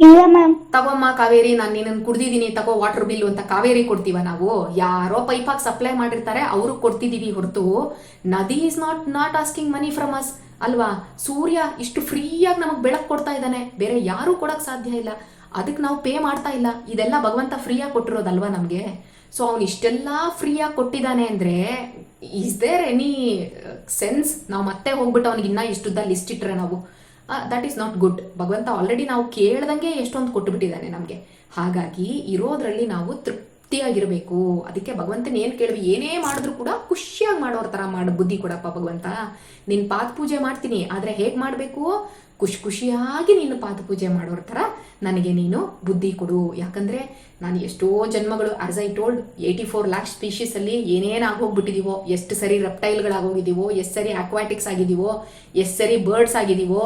ಇಲ್ಲ ಮ್ಯಾಮ್ ತಗೋಮ್ಮ ಕಾವೇರಿ ನಾನು ನಿನ್ನನ್ನು ಕುಡ್ದಿದ್ದೀನಿ ತಗೋ ವಾಟರ್ ಬಿಲ್ ಅಂತ ಕಾವೇರಿ ಕೊಡ್ತೀವ ನಾವು? ಯಾರೋ ಪೈಪ್ ಹಾಕಿ ಸಪ್ಲೈ ಮಾಡಿರ್ತಾರೆ ಅವ್ರಿಗೆ ಕೊಡ್ತಿದೀವಿ ಹೊರತು. ನದಿ is not not asking money from us ಅಲ್ವಾ? ಸೂರ್ಯ ಇಷ್ಟು ಫ್ರೀಯಾಗಿ ನಮಗೆ ಬೆಳಕು ಕೊಡ್ತಾ ಇದ್ದಾನೆ. ಬೇರೆ ಯಾರು ಕೊಡಕ್ ಸಾಧ್ಯ ಇಲ್ಲ. ಅದಕ್ಕೆ ನಾವು ಪೇ ಮಾಡ್ತಾ ಇಲ್ಲ. ಇದೆಲ್ಲ ಭಗವಂತ ಫ್ರೀಯಾಗಿ ಕೊಟ್ಟಿರೋದಲ್ವಾ ನಮಗೆ? ಸೊ ಅವ್ನು ಇಷ್ಟೆಲ್ಲ ಫ್ರೀಯಾಗಿ ಕೊಟ್ಟಿದ್ದಾನೆ ಅಂದ್ರೆ ಇಸ್ ದೇರ್ ಎನಿ ಸೆನ್ಸ್ ನಾವು ಮತ್ತೆ ಹೋಗ್ಬಿಟ್ಟು ಅವ್ನಿಗೆ ಇನ್ನ ಇಷ್ಟುದ್ದ ಲಿಸ್ಟ್ ಇಟ್ರೆ ನಾವು. ದಟ್ ಈಸ್ ನಾಟ್ ಗುಡ್ ಭಗವಂತ ಆಲ್ರೆಡಿ ನಾವು ಕೇಳ್ದಂಗೆ ಎಷ್ಟೊಂದು ಕೊಟ್ಟುಬಿಟ್ಟಿದ್ದಾನೆ ನಮಗೆ. ಹಾಗಾಗಿ ಇರೋದ್ರಲ್ಲಿ ನಾವು ತೃಪ್ತಿಯಾಗಿರ್ಬೇಕು. ಅದಕ್ಕೆ ಭಗವಂತನ ಏನು ಕೇಳ್ವಿ ಏನೇ ಮಾಡಿದ್ರು ಕೂಡ ಖುಷಿಯಾಗಿ ಮಾಡೋರ್ ಥರ ಮಾಡು, ಬುದ್ಧಿ ಕೊಡಪ್ಪ ಭಗವಂತ. ನಿನ್ ಪಾದ ಪೂಜೆ ಮಾಡ್ತೀನಿ, ಆದರೆ ಹೇಗೆ ಮಾಡ್ಬೇಕು? ಖುಷಿ ಖುಷಿಯಾಗಿ ನೀನು ಪಾದ ಪೂಜೆ ಮಾಡೋರ್ ತರ ನನಗೆ ನೀನು ಬುದ್ಧಿ ಕೊಡು. ಯಾಕಂದ್ರೆ ನಾನು ಎಷ್ಟೋ ಜನ್ಮಗಳು as I told eighty four lakh species ಅಲ್ಲಿ ಏನೇನ್ ಆಗೋಗ್ಬಿಟ್ಟಿದೀವೋ, ಎಷ್ಟು ಸರಿ ರೆಪ್ಟೈಲ್ಗಳಾಗೋಗಿದ್ದೀವೋ ಎಷ್ಟು ಸರಿ ಅಕ್ವಾಟಿಕ್ಸ್ ಆಗಿದೀವೋ, ಎಷ್ಟು ಸರಿ ಬರ್ಡ್ಸ್ ಆಗಿದೀವೋ,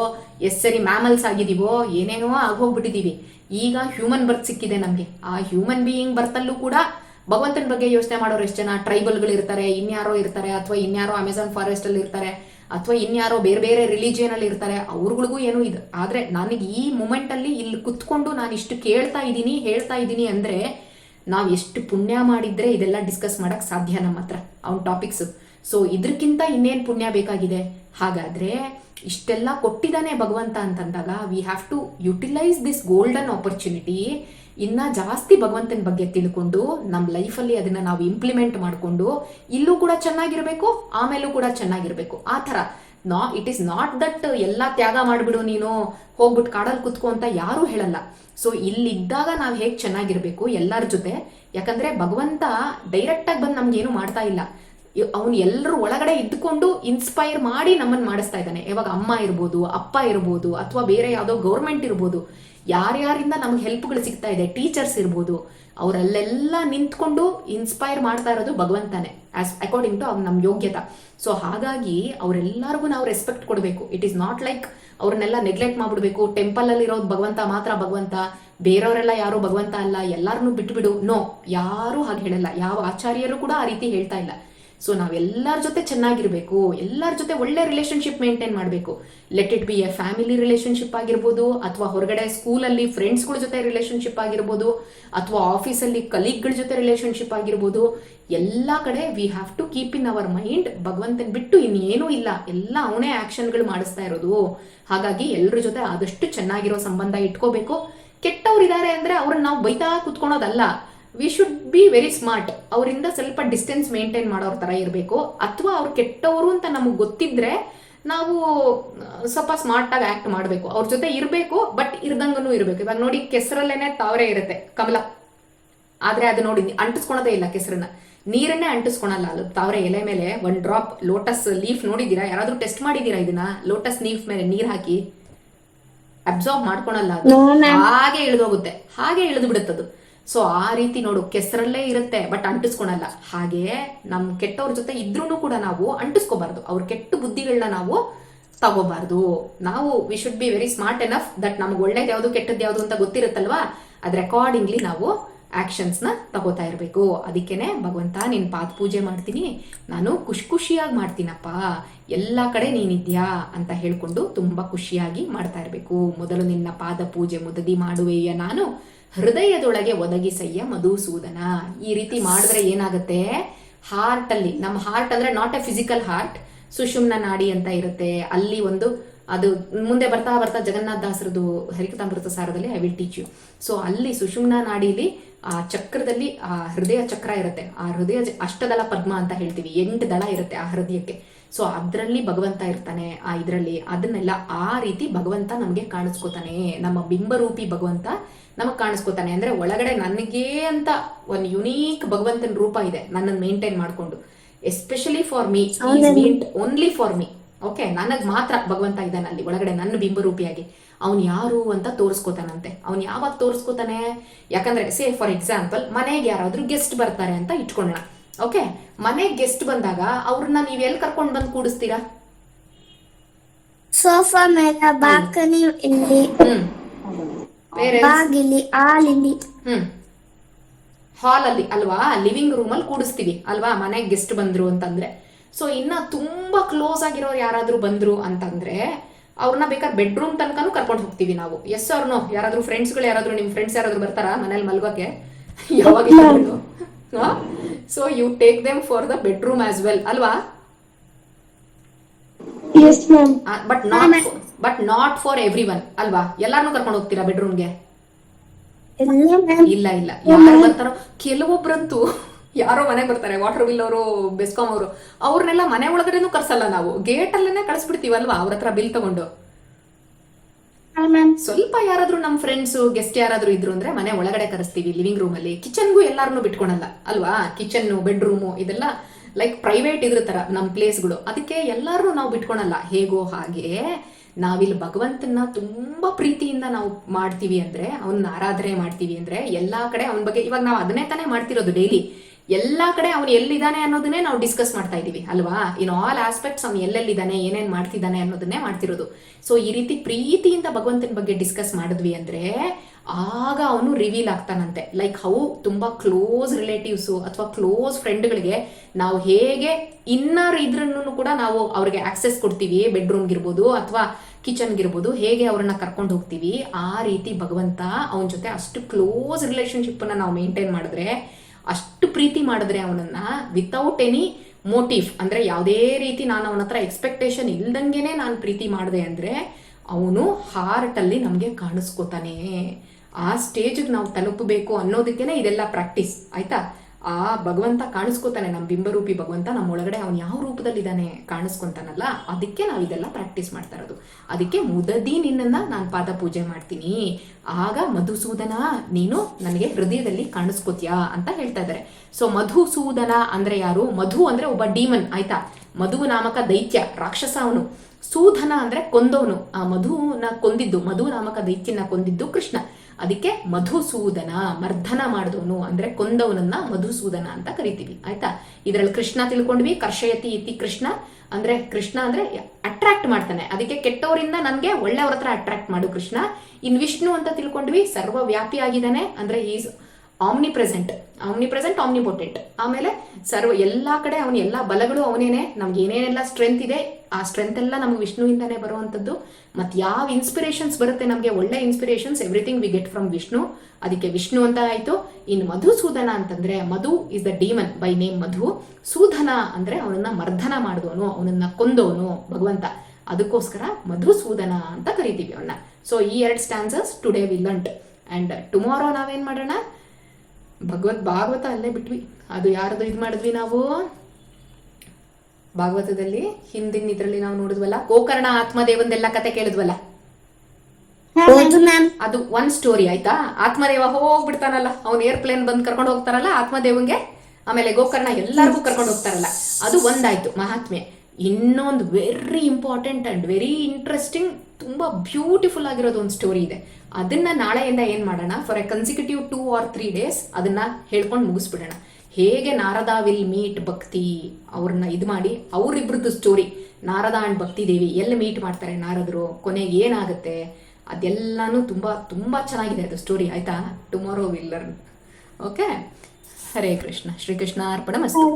ಎಷ್ಟು ಸರಿ ಮ್ಯಾಮಲ್ಸ್ ಆಗಿದೀವೋ, ಏನೇನೋ ಆಗೋಗ್ಬಿಟ್ಟಿದೀವಿ. ಈಗ ಹ್ಯೂಮನ್ ಬರ್ತ್ ಸಿಕ್ಕಿದೆ ನಮಗೆ. ಆ ಹ್ಯೂಮನ್ ಬೀಯಿಂಗ್ ಬರ್ತಲ್ಲೂ ಕೂಡ ಭಗವಂತನ ಬಗ್ಗೆ ಯೋಚನೆ ಮಾಡೋರು ಎಷ್ಟು ಜನ ಟ್ರೈಬಲ್ಗಳು ಇರ್ತಾರೆ ಇನ್ಯಾರೋ ಇರ್ತಾರೆ, ಅಥವಾ ಇನ್ಯಾರೋ ಅಮೆಝಾನ್ ಫಾರೆಸ್ಟ್ ಅಲ್ಲಿ ಇರ್ತಾರೆ ಅಥವಾ ಇನ್ಯಾರೋ ಬೇರೆ ಬೇರೆ ರಿಲಿಜಿಯನ್ ಅಲ್ಲಿ ಇರ್ತಾರೆ, ಅವ್ರಗಳಿಗೂ ಏನು ಇದು. ಆದ್ರೆ ನನಗೆ ಈ ಮೂಮೆಂಟ್ ಅಲ್ಲಿ ಇಲ್ಲಿ ಕುತ್ಕೊಂಡು ನಾನು ಇಷ್ಟು ಕೇಳ್ತಾ ಇದ್ದೀನಿ, ಹೇಳ್ತಾ ಇದ್ದೀನಿ ಅಂದ್ರೆ ನಾವು ಎಷ್ಟು ಪುಣ್ಯ ಮಾಡಿದ್ರೆ ಇದೆಲ್ಲ ಡಿಸ್ಕಸ್ ಮಾಡಕ್ ಸಾಧ್ಯ ನಮ್ಮ ಹತ್ರ, ಅವ್ನ ಟಾಪಿಕ್ಸ್ ಸೊ ಇದ್ರಕ್ಕಿಂತ ಇನ್ನೇನ್ ಪುಣ್ಯ ಬೇಕಾಗಿದೆ? ಹಾಗಾದ್ರೆ ಇಷ್ಟೆಲ್ಲ ಕೊಟ್ಟಿದ್ದಾನೆ ಭಗವಂತ ಅಂತಂದಾಗ we have to utilise this golden opportunity ಇನ್ನ ಜಾಸ್ತಿ ಭಗವಂತನ ಬಗ್ಗೆ ತಿಳ್ಕೊಂಡು ನಮ್ಮ ಲೈಫಲ್ಲಿ ಅದನ್ನ ನಾವು ಇಂಪ್ಲಿಮೆಂಟ್ ಮಾಡಿಕೊಂಡು ಇಲ್ಲೂ ಕೂಡ ಚೆನ್ನಾಗಿರ್ಬೇಕು, ಆಮೇಲೂ ಕೂಡ ಚೆನ್ನಾಗಿರ್ಬೇಕು. ಆ ಥರ. ನಾ ಇಟ್ ಈಸ್ ನಾಟ್ ದಟ್ ಎಲ್ಲ ತ್ಯಾಗ ಮಾಡಿಬಿಡು ನೀನು ಹೋಗ್ಬಿಟ್ಟು ಕಾಡಲ್ಲಿ ಕುತ್ಕೋ ಅಂತ ಯಾರೂ ಹೇಳಲ್ಲ. ಸೊ ಇಲ್ಲಿದ್ದಾಗ ನಾವು ಹೇಗೆ ಚೆನ್ನಾಗಿರ್ಬೇಕು ಎಲ್ಲರ ಜೊತೆ? ಯಾಕಂದ್ರೆ ಭಗವಂತ ಡೈರೆಕ್ಟ್ ಆಗಿ ಬಂದು ನಮ್ಗೇನು ಮಾಡ್ತಾ ಇಲ್ಲ. ಅವನು ಎಲ್ಲರೂ ಒಳಗಡೆ ಇದ್ದುಕೊಂಡು ಇನ್ಸ್ಪೈರ್ ಮಾಡಿ ನಮ್ಮನ್ನ ಮಾಡಿಸ್ತಾ ಇದ್ದಾನೆ. ಯಾವಾಗ ಅಮ್ಮ ಇರ್ಬೋದು, ಅಪ್ಪ ಇರ್ಬೋದು, ಅಥವಾ ಬೇರೆ ಯಾವುದೋ ಗೌರ್ಮೆಂಟ್ ಇರ್ಬೋದು. ಯಾರ್ಯಾರಿಂದ ನಮ್ಗೆ ಹೆಲ್ಪ್ಗಳು ಸಿಗ್ತಾ ಇದೆ ಟೀಚರ್ಸ್ ಇರ್ಬೋದು, ಅವರಲ್ಲೆಲ್ಲ ನಿಂತ್ಕೊಂಡು ಇನ್ಸ್ಪೈರ್ ಮಾಡ್ತಾ ಇರೋದು ಭಗವಂತನೇ ಆಸ್ ಅಕಾರ್ಡಿಂಗ್ ಟು ನಮ್ಮ ಯೋಗ್ಯತಾ. ಸೊ ಹಾಗಾಗಿ ಅವರೆಲ್ಲರಿಗೂ ನಾವು ರೆಸ್ಪೆಕ್ಟ್ ಕೊಡಬೇಕು. ಇಟ್ ಈಸ್ ನಾಟ್ ಲೈಕ್ ಅವ್ರನ್ನೆಲ್ಲ ನೆಗ್ಲೆಕ್ಟ್ ಮಾಡ್ಬಿಡ್ಬೇಕು. ಟೆಂಪಲ್ ಅಲ್ಲಿ ಇರೋದು ಭಗವಂತ ಮಾತ್ರ ಭಗವಂತ, ಬೇರೆಯವರೆಲ್ಲ ಯಾರು ಭಗವಂತ ಅಲ್ಲ ಎಲ್ಲಾರನ್ನೂ ಬಿಟ್ಬಿಡು. ನೋ ಯಾರು ಹಾಗೆ ಹೇಳಲ್ಲ. ಯಾವ ಆಚಾರ್ಯರು ಕೂಡ ಆ ರೀತಿ ಹೇಳ್ತಾ ಇಲ್ಲ. ಸೊ ನಾವೆಲ್ಲರ ಜೊತೆ ಚೆನ್ನಾಗಿರಬೇಕು, ಎಲ್ಲರ ಜೊತೆ ಒಳ್ಳೆ ರಿಲೇಶನ್ಶಿಪ್ ಮೇಂಟೈನ್ ಮಾಡಬೇಕು. Let it be a family relationship ಆಗಿರ್ಬೋದು, ಅಥವಾ ಹೊರಗಡೆ ಸ್ಕೂಲಲ್ಲಿ ಫ್ರೆಂಡ್ಸ್ಗಳ ಜೊತೆ ರಿಲೇಶನ್ಶಿಪ್ ಆಗಿರ್ಬೋದು, ಅಥವಾ ಆಫೀಸಲ್ಲಿ ಕಲೀಗ್ಗಳ ಜೊತೆ ರಿಲೇಶನ್ಶಿಪ್ ಆಗಿರ್ಬೋದು, ಎಲ್ಲ ಕಡೆ we have to keep in our mind ಭಗವಂತನ್ ಬಿಟ್ಟು ಇನ್ನೇನೂ ಇಲ್ಲ. ಎಲ್ಲ ಅವನೇ ಆಕ್ಷನ್ಗಳು ಮಾಡಿಸ್ತಾ ಇರೋದು. ಹಾಗಾಗಿ ಎಲ್ಲರ ಜೊತೆ ಆದಷ್ಟು ಚೆನ್ನಾಗಿರೋ ಸಂಬಂಧ ಇಟ್ಕೋಬೇಕು. ಕೆಟ್ಟವ್ರಿದ್ದಾರೆ ಅಂದ್ರೆ ಅವ್ರನ್ನ ನಾವು ಬೈತಾ ಕುತ್ಕೊಳೋದಲ್ಲ. We should be very smart ಅವರಿಂದ ಸ್ವಲ್ಪ ಡಿಸ್ಟೆನ್ಸ್ ಮೇಂಟೈನ್ ಮಾಡೋರ್ ತರ ಇರಬೇಕು. ಅಥವಾ ಅವ್ರು ಕೆಟ್ಟವರು ಅಂತ ನಮಗೆ ಗೊತ್ತಿದ್ರೆ ನಾವು ಸ್ವಲ್ಪ ಸ್ಮಾರ್ಟ್ ಆಗಿ ಆಕ್ಟ್ ಮಾಡಬೇಕು. ಅವ್ರ ಜೊತೆ ಇರಬೇಕು ಬಟ್ ಇರ್ದಂಗೂ ಇರಬೇಕು. ಇವಾಗ ನೋಡಿ ಕೆಸರಲ್ಲೇನೆ ತಾವರೆ ಇರುತ್ತೆ ಕಮಲ. ಆದ್ರೆ ಅದು ನೋಡಿ ಅಂಟಿಸ್ಕೊಳೋದೇ ಇಲ್ಲ ಕೆಸರನ್ನ. ನೀರನ್ನೇ ಅಂಟಿಸ್ಕೊಳಲ್ಲ. ಅದು ತಾವರೆ ಎಲೆ ಮೇಲೆ ಒಂದ್ ಡ್ರಾಪ್ ಲೋಟಸ್ ಲೀಫ್ ನೋಡಿದೀರಾ ಯಾರಾದ್ರೂ ಟೆಸ್ಟ್ ಮಾಡಿದೀರಾ ಇದನ್ನ? ಲೋಟಸ್ ಲೀಫ್ ಮೇಲೆ ನೀರ್ ಹಾಕಿ? ಅಬ್ಸಾರ್ಬ್ ಮಾಡ್ಕೊಳಲ್ಲ ಅದು. ಹಾಗೆ ಇಳಿದೋಗುತ್ತೆ. ಹಾಗೆ ಇಳಿದು ಬಿಡುತ್ತದು. ಸೊ ಆ ರೀತಿ ನೋಡು, ಕೆಸರಲ್ಲೇ ಇರುತ್ತೆ ಬಟ್ ಅಂಟಿಸ್ಕೊಳಲ್ಲ. ಹಾಗೆ ನಮ್ ಕೆಟ್ಟವ್ರ ಜೊತೆ ಇದ್ರೂ ಕೂಡ ನಾವು ಅಂಟಿಸ್ಕೋಬಾರ್ದು. ಅವ್ರ ಕೆಟ್ಟ ಬುದ್ಧಿಗಳನ್ನ ನಾವು ತಗೋಬಾರ್ದು. ನಾವು we should be very smart enough that ನಮ್ಗೆ ಒಳ್ಳೇದು ಯಾವುದು ಕೆಟ್ಟದ್ದು ಯಾವುದು ಅಂತ ಗೊತ್ತಿರುತ್ತಲ್ವಾ? ಅದ್ರ ಅಕಾರ್ಡಿಂಗ್ಲಿ ನಾವು ಆಕ್ಷನ್ಸ್ನ ತಗೋತಾ ಇರಬೇಕು. ಅದಕ್ಕೇನೆ ಭಗವಂತ ನಿನ್ ಪಾದ ಪೂಜೆ ಮಾಡ್ತೀನಿ. ನಾನು ಖುಷಿ ಖುಷಿಯಾಗಿ ಮಾಡ್ತೀನಪ್ಪ. ಎಲ್ಲ ಕಡೆ ನೀನಿದ್ಯಾ ಅಂತ ಹೇಳ್ಕೊಂಡು ತುಂಬಾ ಖುಷಿಯಾಗಿ ಮಾಡ್ತಾ ಇರಬೇಕು. ಮೊದಲು ನಿನ್ನ ಪಾದ ಪೂಜೆ ಮುದದಿ ಮಾಡುವೆಯ ನಾನು. ಹೃದಯದೊಳಗೆ ಒದಗಿಸಯ್ಯ ಮಧುಸೂದನ. ಈ ರೀತಿ ಮಾಡಿದ್ರೆ ಏನಾಗುತ್ತೆ? ಹಾರ್ಟ್ ಅಲ್ಲಿ, ನಮ್ಮ ಹಾರ್ಟ್ ಅಂದ್ರೆ ನಾಟ್ ಎ ಫಿಸಿಕಲ್ ಹಾರ್ಟ್ ಸುಷುಮ್ನ ನಾಡಿ ಅಂತ ಇರುತ್ತೆ. ಅಲ್ಲಿ ಒಂದು ಅದು ಮುಂದೆ ಬರ್ತಾ ಬರ್ತಾ ಜಗನ್ನಾಥ ದಾಸರದು ಹರಿಕತಾಮೃತ ಸಾರದಲ್ಲಿ I will teach you so ಅಲ್ಲಿ ಸುಷುಮ್ನ ನಾಡಿಲಿ ಆ ಚಕ್ರದಲ್ಲಿ ಆ ಹೃದಯ ಚಕ್ರ ಇರುತ್ತೆ. ಆ ಹೃದಯ ಅಷ್ಟದಳ ಪದ್ಮ ಅಂತ ಹೇಳ್ತೀವಿ. ಎಂಟು ದಳ ಇರುತ್ತೆ ಆ ಹೃದಯಕ್ಕೆ. ಸೊ ಅದರಲ್ಲಿ ಭಗವಂತ ಇರ್ತಾನೆ. ಆ ಇದರಲ್ಲಿ ಅದನ್ನೆಲ್ಲ ಆ ರೀತಿ ಭಗವಂತ ನಮಗೆ ಕಾಣಿಸ್ಕೋತಾನೆ. ನಮ್ಮ ಬಿಂಬರೂಪಿ ಭಗವಂತ ನಮಗ್ ಕಾಣಿಸ್ಕೋತಾನೆ. ಅಂದ್ರೆ ಒಳಗಡೆ ನನಗೇ ಅಂತ ಒಂದು ಯುನೀಕ್ ಭಗವಂತನ ರೂಪ ಇದೆ ನನ್ನನ್ನು ಮೇಂಟೈನ್ ಮಾಡ್ಕೊಂಡು. Especially for me meant only for me okay ನನಗ್ ಮಾತ್ರ ಭಗವಂತ ಇದ್ದಾನೆ ಅಲ್ಲಿ ಒಳಗಡೆ ನನ್ನ ಬಿಂಬರೂಪಿಯಾಗಿ. ಅವ್ನು ಯಾರು ಅಂತ ತೋರಿಸ್ಕೋತಾನಂತೆ. ಅವ್ನು ಯಾವಾಗ ತೋರಿಸ್ಕೋತಾನೆ? ಯಾಕಂದ್ರೆ ಸೇ ಫಾರ್ ಎಕ್ಸಾಂಪಲ್ ಮನೆಗೆ ಯಾರಾದ್ರೂ ಗೆಸ್ಟ್ ಬರ್ತಾರೆ ಅಂತ ಇಟ್ಕೊಳ್ಳೋಣ. ಓಕೆ ಮನೆಗೆ ಗೆಸ್ಟ್ ಬಂದಾಗ ಅವ್ರನ್ನ ನೀವ್ ಎಲ್ಲಿ ಕರ್ಕೊಂಡ್ ಬಂದು ಕೂಡಿಸ್ತೀರಾ? ಸೋಫಾ ಮೇಲೆ ಬಾಲ್ಕನಿ ಇಲ್ಲಿ ಹ್ಮ್. ಬಾಗಿಲಿ ಆಲಿಲಿ ಹ್ಮ್. ಹಾಲ್ ಅಲ್ಲಿ ಅಲ್ವಾ? ಲಿವಿಂಗ್ ರೂಮ್ ಅಲ್ಲಿ ಕೂಡಿಸ್ತೀವಿ ಅಲ್ವಾ? ಮನೆಗೆ ಗೆಸ್ಟ್ ಬಂದ್ರು ಅಂತಂದ್ರೆ. ಸೊ ಇನ್ನ ತುಂಬಾ ಕ್ಲೋಸ್ ಆಗಿರೋರು ಯಾರಾದ್ರೂ ಬಂದ್ರು ಅಂತಂದ್ರೆ ಅವ್ರನ್ನ ಬೇಕಾದ್ರೆ ಬೆಡ್ರೂಮ್ ತನಕನೂ ಕರ್ಕೊಂಡು ಹೋಗ್ತೀವಿ ನಾವು. ಎಸ್ ಅವ್ರನ್ನೋ ಯಾರಾದ್ರೂ ಫ್ರೆಂಡ್ಸ್ಗಳು ಯಾರಾದ್ರೂ ನಿಮ್ ಫ್ರೆಂಡ್ಸ್ ಯಾರಾದ್ರೂ ಬರ್ತಾರಾ ಮನೇಲಿ ಮಲ್ಗೋಕೆ? ಯಾವಾಗ so you take them for the bedroom as well ಅಲ್ವಾ? But not but not for everyone ಅಲ್ವಾ? ಎಲ್ಲಾರನು ಕರ್ಕೊಂಡು ಹೋಗ್ತೀರಾ ಬೆಡ್ರೂಮ್ಗೆ ಇಲ್ಲ ಇಲ್ಲ ಯಾರು ಬರ್ತಾರೋ? ಕೆಲವೊಬ್ರಂತೂ ಯಾರೋ ಮನೆಗೆ ಬರ್ತಾರೆ ವಾಟರ್ ಬಿಲ್ ಅವರು ಬೆಸ್ಕಾಮ್ ಅವರು. ಅವ್ರನ್ನೆಲ್ಲ ಮನೆ ಒಳಗಡೆನೂ ಕರ್ಸಲ್ಲ ನಾವು. ಗೇಟ್ ಅಲ್ಲೇನೆ ಕಳಿಸ್ಬಿಡ್ತೀವಲ್ವಾ? ಅವ್ರ ಹತ್ರ ಬಿಲ್ ತಗೊಂಡು. ಸ್ವಲ್ಪ ಯಾರಾದ್ರೂ ನಮ್ಮ ಫ್ರೆಂಡ್ಸ್ ಗೆಸ್ಟ್ ಯಾರಾದ್ರೂ ಇದ್ರು ಅಂದ್ರೆ ಮನೆ ಒಳಗಡೆ ಕರೆಸ್ತೀವಿ ಲಿವಿಂಗ್ ರೂಮ್ ಅಲ್ಲಿ. ಕಿಚನ್ಗೂ ಎಲ್ಲಾರನ್ನೂ ಬಿಟ್ಕೊಳಲ್ಲ. ಅಲ್ವಾ? ಕಿಚನ್ ಬೆಡ್ರೂಮು ಇದೆಲ್ಲ ಲೈಕ್ ಪ್ರೈವೇಟ್ ಇದ್ರ ತರ ನಮ್ಮ ಪ್ಲೇಸ್ಗಳು ಅದಕ್ಕೆ ಎಲ್ಲಾರು ನಾವು ಬಿಟ್ಕೊಳಲ್ಲ. ಹೇಗೋ ಹಾಗೆ ನಾವಿಲ್ಲಿ ಭಗವಂತನ ತುಂಬಾ ಪ್ರೀತಿಯಿಂದ ನಾವು ಮಾಡ್ತೀವಿ ಅಂದ್ರೆ ಅವನ್ನ ಆರಾಧನೆ ಮಾಡ್ತೀವಿ ಅಂದ್ರೆ, ಎಲ್ಲಾ ಕಡೆ ಅವನ ಬಗ್ಗೆ ಇವಾಗ ನಾವು ಅದನ್ನೇ ತಾನೇ ಮಾಡ್ತಿರೋದು ಡೈಲಿ ಎಲ್ಲಾ ಕಡೆ ಅವನು ಎಲ್ಲಿದ್ದಾನೆ ಅನ್ನೋದನ್ನೇ ನಾವು ಡಿಸ್ಕಸ್ ಮಾಡ್ತಾ ಇದೀವಿ ಅಲ್ವಾ? ಇನ್ ಆಲ್ ಆಸ್ಪೆಕ್ಟ್ಸ್ ಅವ್ನು ಎಲ್ಲೆಲ್ಲಿದ್ದಾನೆ, ಏನೇನ್ ಮಾಡ್ತಿದ್ದಾನೆ ಅನ್ನೋದನ್ನೇ ಮಾಡ್ತಿರೋದು. ಸೊ ಈ ರೀತಿ ಪ್ರೀತಿಯಿಂದ ಭಗವಂತನ ಬಗ್ಗೆ ಡಿಸ್ಕಸ್ ಮಾಡಿದ್ವಿ ಅಂದ್ರೆ ಆಗ ಅವನು ರಿವೀಲ್ ಆಗ್ತಾನಂತೆ. ಲೈಕ್ ಹೌ ತುಂಬಾ ಕ್ಲೋಸ್ ರಿಲೇಟಿವ್ಸು ಅಥವಾ ಕ್ಲೋಸ್ ಫ್ರೆಂಡ್ಗಳಿಗೆ ನಾವು ಹೇಗೆ ಇನ್ನರ್ ಇದ್ರನ್ನು ಕೂಡ ನಾವು ಅವ್ರಿಗೆ ಆಕ್ಸೆಸ್ ಕೊಡ್ತೀವಿ ಬೆಡ್ರೂಮ್ಗಿರ್ಬೋದು ಅಥವಾ ಕಿಚನ್ಗಿರ್ಬೋದು ಹೇಗೆ ಅವ್ರನ್ನ ಕರ್ಕೊಂಡು ಹೋಗ್ತೀವಿ, ಆ ರೀತಿ ಭಗವಂತ ಅವನ ಜೊತೆ ಅಷ್ಟು ಕ್ಲೋಸ್ ರಿಲೇಶನ್ಶಿಪ್ ಅನ್ನ ನಾವು ಮೇಂಟೈನ್ ಮಾಡಿದ್ರೆ ಅಷ್ಟು ಪ್ರೀತಿ ಮಾಡಿದ್ರೆ ಅವನನ್ನ ವಿತೌಟ್ ಎನಿ ಮೋಟಿವ್ ಅಂದ್ರೆ ಯಾವುದೇ ರೀತಿ ನಾನು ಅವನ ಹತ್ರ ಎಕ್ಸ್ಪೆಕ್ಟೇಷನ್ ಇಲ್ದಂಗೆನೆ ನಾನು ಪ್ರೀತಿ ಮಾಡಿದೆ ಅಂದ್ರೆ ಅವನು ಹಾರ್ಟ್ ಅಲ್ಲಿ ನಮಗೆ ಕಾಣಿಸ್ಕೋತಾನೆ. ಆ ಸ್ಟೇಜ್ಗೆ ನಾವು ತಲುಪಬೇಕು ಅನ್ನೋದಕ್ಕೆ ಇದೆಲ್ಲ ಪ್ರಾಕ್ಟೀಸ್ ಆಯ್ತಾ? ಆ ಭಗವಂತ ಕಾಣಿಸ್ಕೋತಾನೆ ನಮ್ಮ ಬಿಂಬರೂಪಿ ಭಗವಂತ, ನಮ್ಮ ಒಳಗಡೆ ಅವನು ಯಾವ ರೂಪದಲ್ಲಿದ್ದಾನೆ ಕಾಣಿಸ್ಕೊಂತಾನಲ್ಲ, ಅದಕ್ಕೆ ನಾವು ಇದೆಲ್ಲ ಪ್ರಾಕ್ಟೀಸ್ ಮಾಡ್ತಾ ಇರೋದು. ಅದಕ್ಕೆ ಮುದದಿ ನಿನ್ನನ್ನು ನಾನು ಪಾದ ಪೂಜೆ ಮಾಡ್ತೀನಿ. ಆಗ ಮಧುಸೂದನ ನೀನು ನನಗೆ ಹೃದಯದಲ್ಲಿ ಕಾಣಿಸ್ಕೋತೀಯಾ ಅಂತ ಹೇಳ್ತಾ ಇದ್ದಾರೆ ಸೊ ಮಧುಸೂದನ ಅಂದ್ರೆ ಯಾರು? ಮಧು ಅಂದ್ರೆ ಒಬ್ಬ ಡೀಮನ್ ಆಯ್ತಾ? ಮಧು ನಾಮಕ ದೈತ್ಯ, ರಾಕ್ಷಸ ಅವನು. ಸೂಧನ ಅಂದ್ರೆ ಕೊಂದವನು. ಆ ಮಧುನ ಕೊಂದಿದ್ದು, ಮಧು ನಾಮಕ ದೈತ್ಯನ ಕೊಂದಿದ್ದು ಕೃಷ್ಣ. ಅದಕ್ಕೆ ಮಧುಸೂದನ, ಮರ್ಧನ ಮಾಡಿದವನು ಅಂದ್ರೆ ಕೊಂದವನನ್ನ ಮಧುಸೂದನ ಅಂತ ಕರಿತೀವಿ, ಆಯ್ತಾ? ಇದರಲ್ಲಿ ಕೃಷ್ಣ ತಿಳ್ಕೊಂಡ್ವಿ, ಕರ್ಷಯತಿ ಇತಿ ಕೃಷ್ಣ, ಅಂದ್ರೆ ಕೃಷ್ಣ ಅಂದ್ರೆ ಅಟ್ರಾಕ್ಟ್ ಮಾಡ್ತಾನೆ. ಅದಕ್ಕೆ ಕೆಟ್ಟವರಿಂದ ನನ್ಗೆ ಒಳ್ಳೆಯವ್ರ ಹತ್ರ ಅಟ್ರಾಕ್ಟ್ ಮಾಡು ಕೃಷ್ಣ. ಇನ್ ವಿಷ್ಣು ಅಂತ ತಿಳ್ಕೊಂಡ್ವಿ, ಸರ್ವವ್ಯಾಪಿ ಆಗಿದ್ದಾನೆ, ಅಂದ್ರೆ is omnipresent omnipresent omnipotent ಆಮೇಲೆ ಸರ್ವ ಎಲ್ಲಾ ಕಡೆ ಅವನ ಎಲ್ಲಾ ಬಲಗಳು ಅವನೇನೆ. ನಮ್ಗೆ ಏನೇನೆಲ್ಲ ಸ್ಟ್ರೆಂತ್ ಇದೆ, ಆ ಸ್ಟ್ರೆಂತ್ ಎಲ್ಲ ನಮ್ಗೆ ವಿಷ್ಣುವಿಂದಾನೇ ಬರುವಂತದ್ದು ಮತ್ ಯಾವ ಇನ್ಸ್ಪಿರೇಷನ್ಸ್ ಬರುತ್ತೆ ನಮಗೆ, ಒಳ್ಳೆ inspirations everything we get from Vishnu. ಅದಕ್ಕೆ ವಿಷ್ಣು ಅಂತ ಆಯ್ತು. ಇನ್ನು ಮಧುಸೂದನ ಅಂತಂದ್ರೆ, Madhu is the demon by name Madhu. ಸೂದನ ಅಂದ್ರೆ ಅವನನ್ನ ಮರ್ಧನ ಮಾಡಿದವನು, ಅವನನ್ನ ಕೊಂದವನು ಭಗವಂತ. ಅದಕ್ಕೋಸ್ಕರ ಮಧುಸೂದನ ಅಂತ ಕರಿತೀವಿ ಅವನ್ನ. ಸೊ ಈ ಎರಡು stanzas today we learnt and tomorrow ನಾವೇನ್ ಮಾಡೋಣ? ಭಗವತ್ ಭಾಗವತ ಅಲ್ಲೇ ಬಿಟ್ವಿ. ಅದು ಯಾರದು ಇದು ಮಾಡಿದ್ವಿ ನಾವು? ಭಾಗವತದಲ್ಲಿ ಹಿಂದಿನ ಇದ್ರಲ್ಲಿ ನಾವು ನೋಡಿದ್ವಲ್ಲ? ಗೋಕರ್ಣ ಆತ್ಮದೇವಂದೆಲ್ಲ ಕತೆ ಕೇಳಿದ್ವಲ್ಲ? ಅದು ಒಂದ್ ಸ್ಟೋರಿ ಆಯ್ತಾ? ಆತ್ಮದೇವ ಹೋಗ್ಬಿಡ್ತಾನಲ್ಲ. ಅವ್ನ ಏರ್ಪ್ಲೇನ್ ಬಂದ್ ಕರ್ಕೊಂಡು ಹೋಗ್ತಾರಲ್ಲ ಆತ್ಮದೇವಂಗೆ? ಆಮೇಲೆ ಗೋಕರ್ಣ ಎಲ್ಲರಿಗೂ ಕರ್ಕೊಂಡು ಹೋಗ್ತಾರಲ್ಲ. ಅದು ಒಂದಾಯ್ತು ಮಹಾತ್ಮೆ ಇನ್ನೊಂದು very important and very interesting ತುಂಬಾ ಬ್ಯೂಟಿಫುಲ್ ಆಗಿರೋದು ಒಂದು ಸ್ಟೋರಿ ಇದೆ. ಅದನ್ನ ನಾಳೆಯಿಂದ ಏನ್ ಮಾಡೋಣ? For a consecutive two or three days ಅದನ್ನ ಹೇಳ್ಕೊಂಡು ಮುಗಿಸ್ಬಿಡೋಣ. ಹೇಗೆ ನಾರದ ವಿಲ್ ಮೀಟ್ ಭಕ್ತಿ ಅವ್ರನ್ನ ಇದು ಮಾಡಿ, ಅವ್ರಿಬ್ರದ್ದು ಸ್ಟೋರಿ ನಾರದ ಅಂಡ್ ಭಕ್ತಿ ದೇವಿ ಎಲ್ಲಿ ಮೀಟ್ ಮಾಡ್ತಾರೆ ನಾರದರು, ಕೊನೆಗೆ ಏನಾಗುತ್ತೆ? ಅದೆಲ್ಲಾನು ತುಂಬಾ ತುಂಬಾ ಚೆನ್ನಾಗಿದೆ ಅದು ಸ್ಟೋರಿ ಆಯ್ತಾ? Tomorrow will learn okay Hare Krishna. Shri Krishna Arpana ಮಸ್ತು.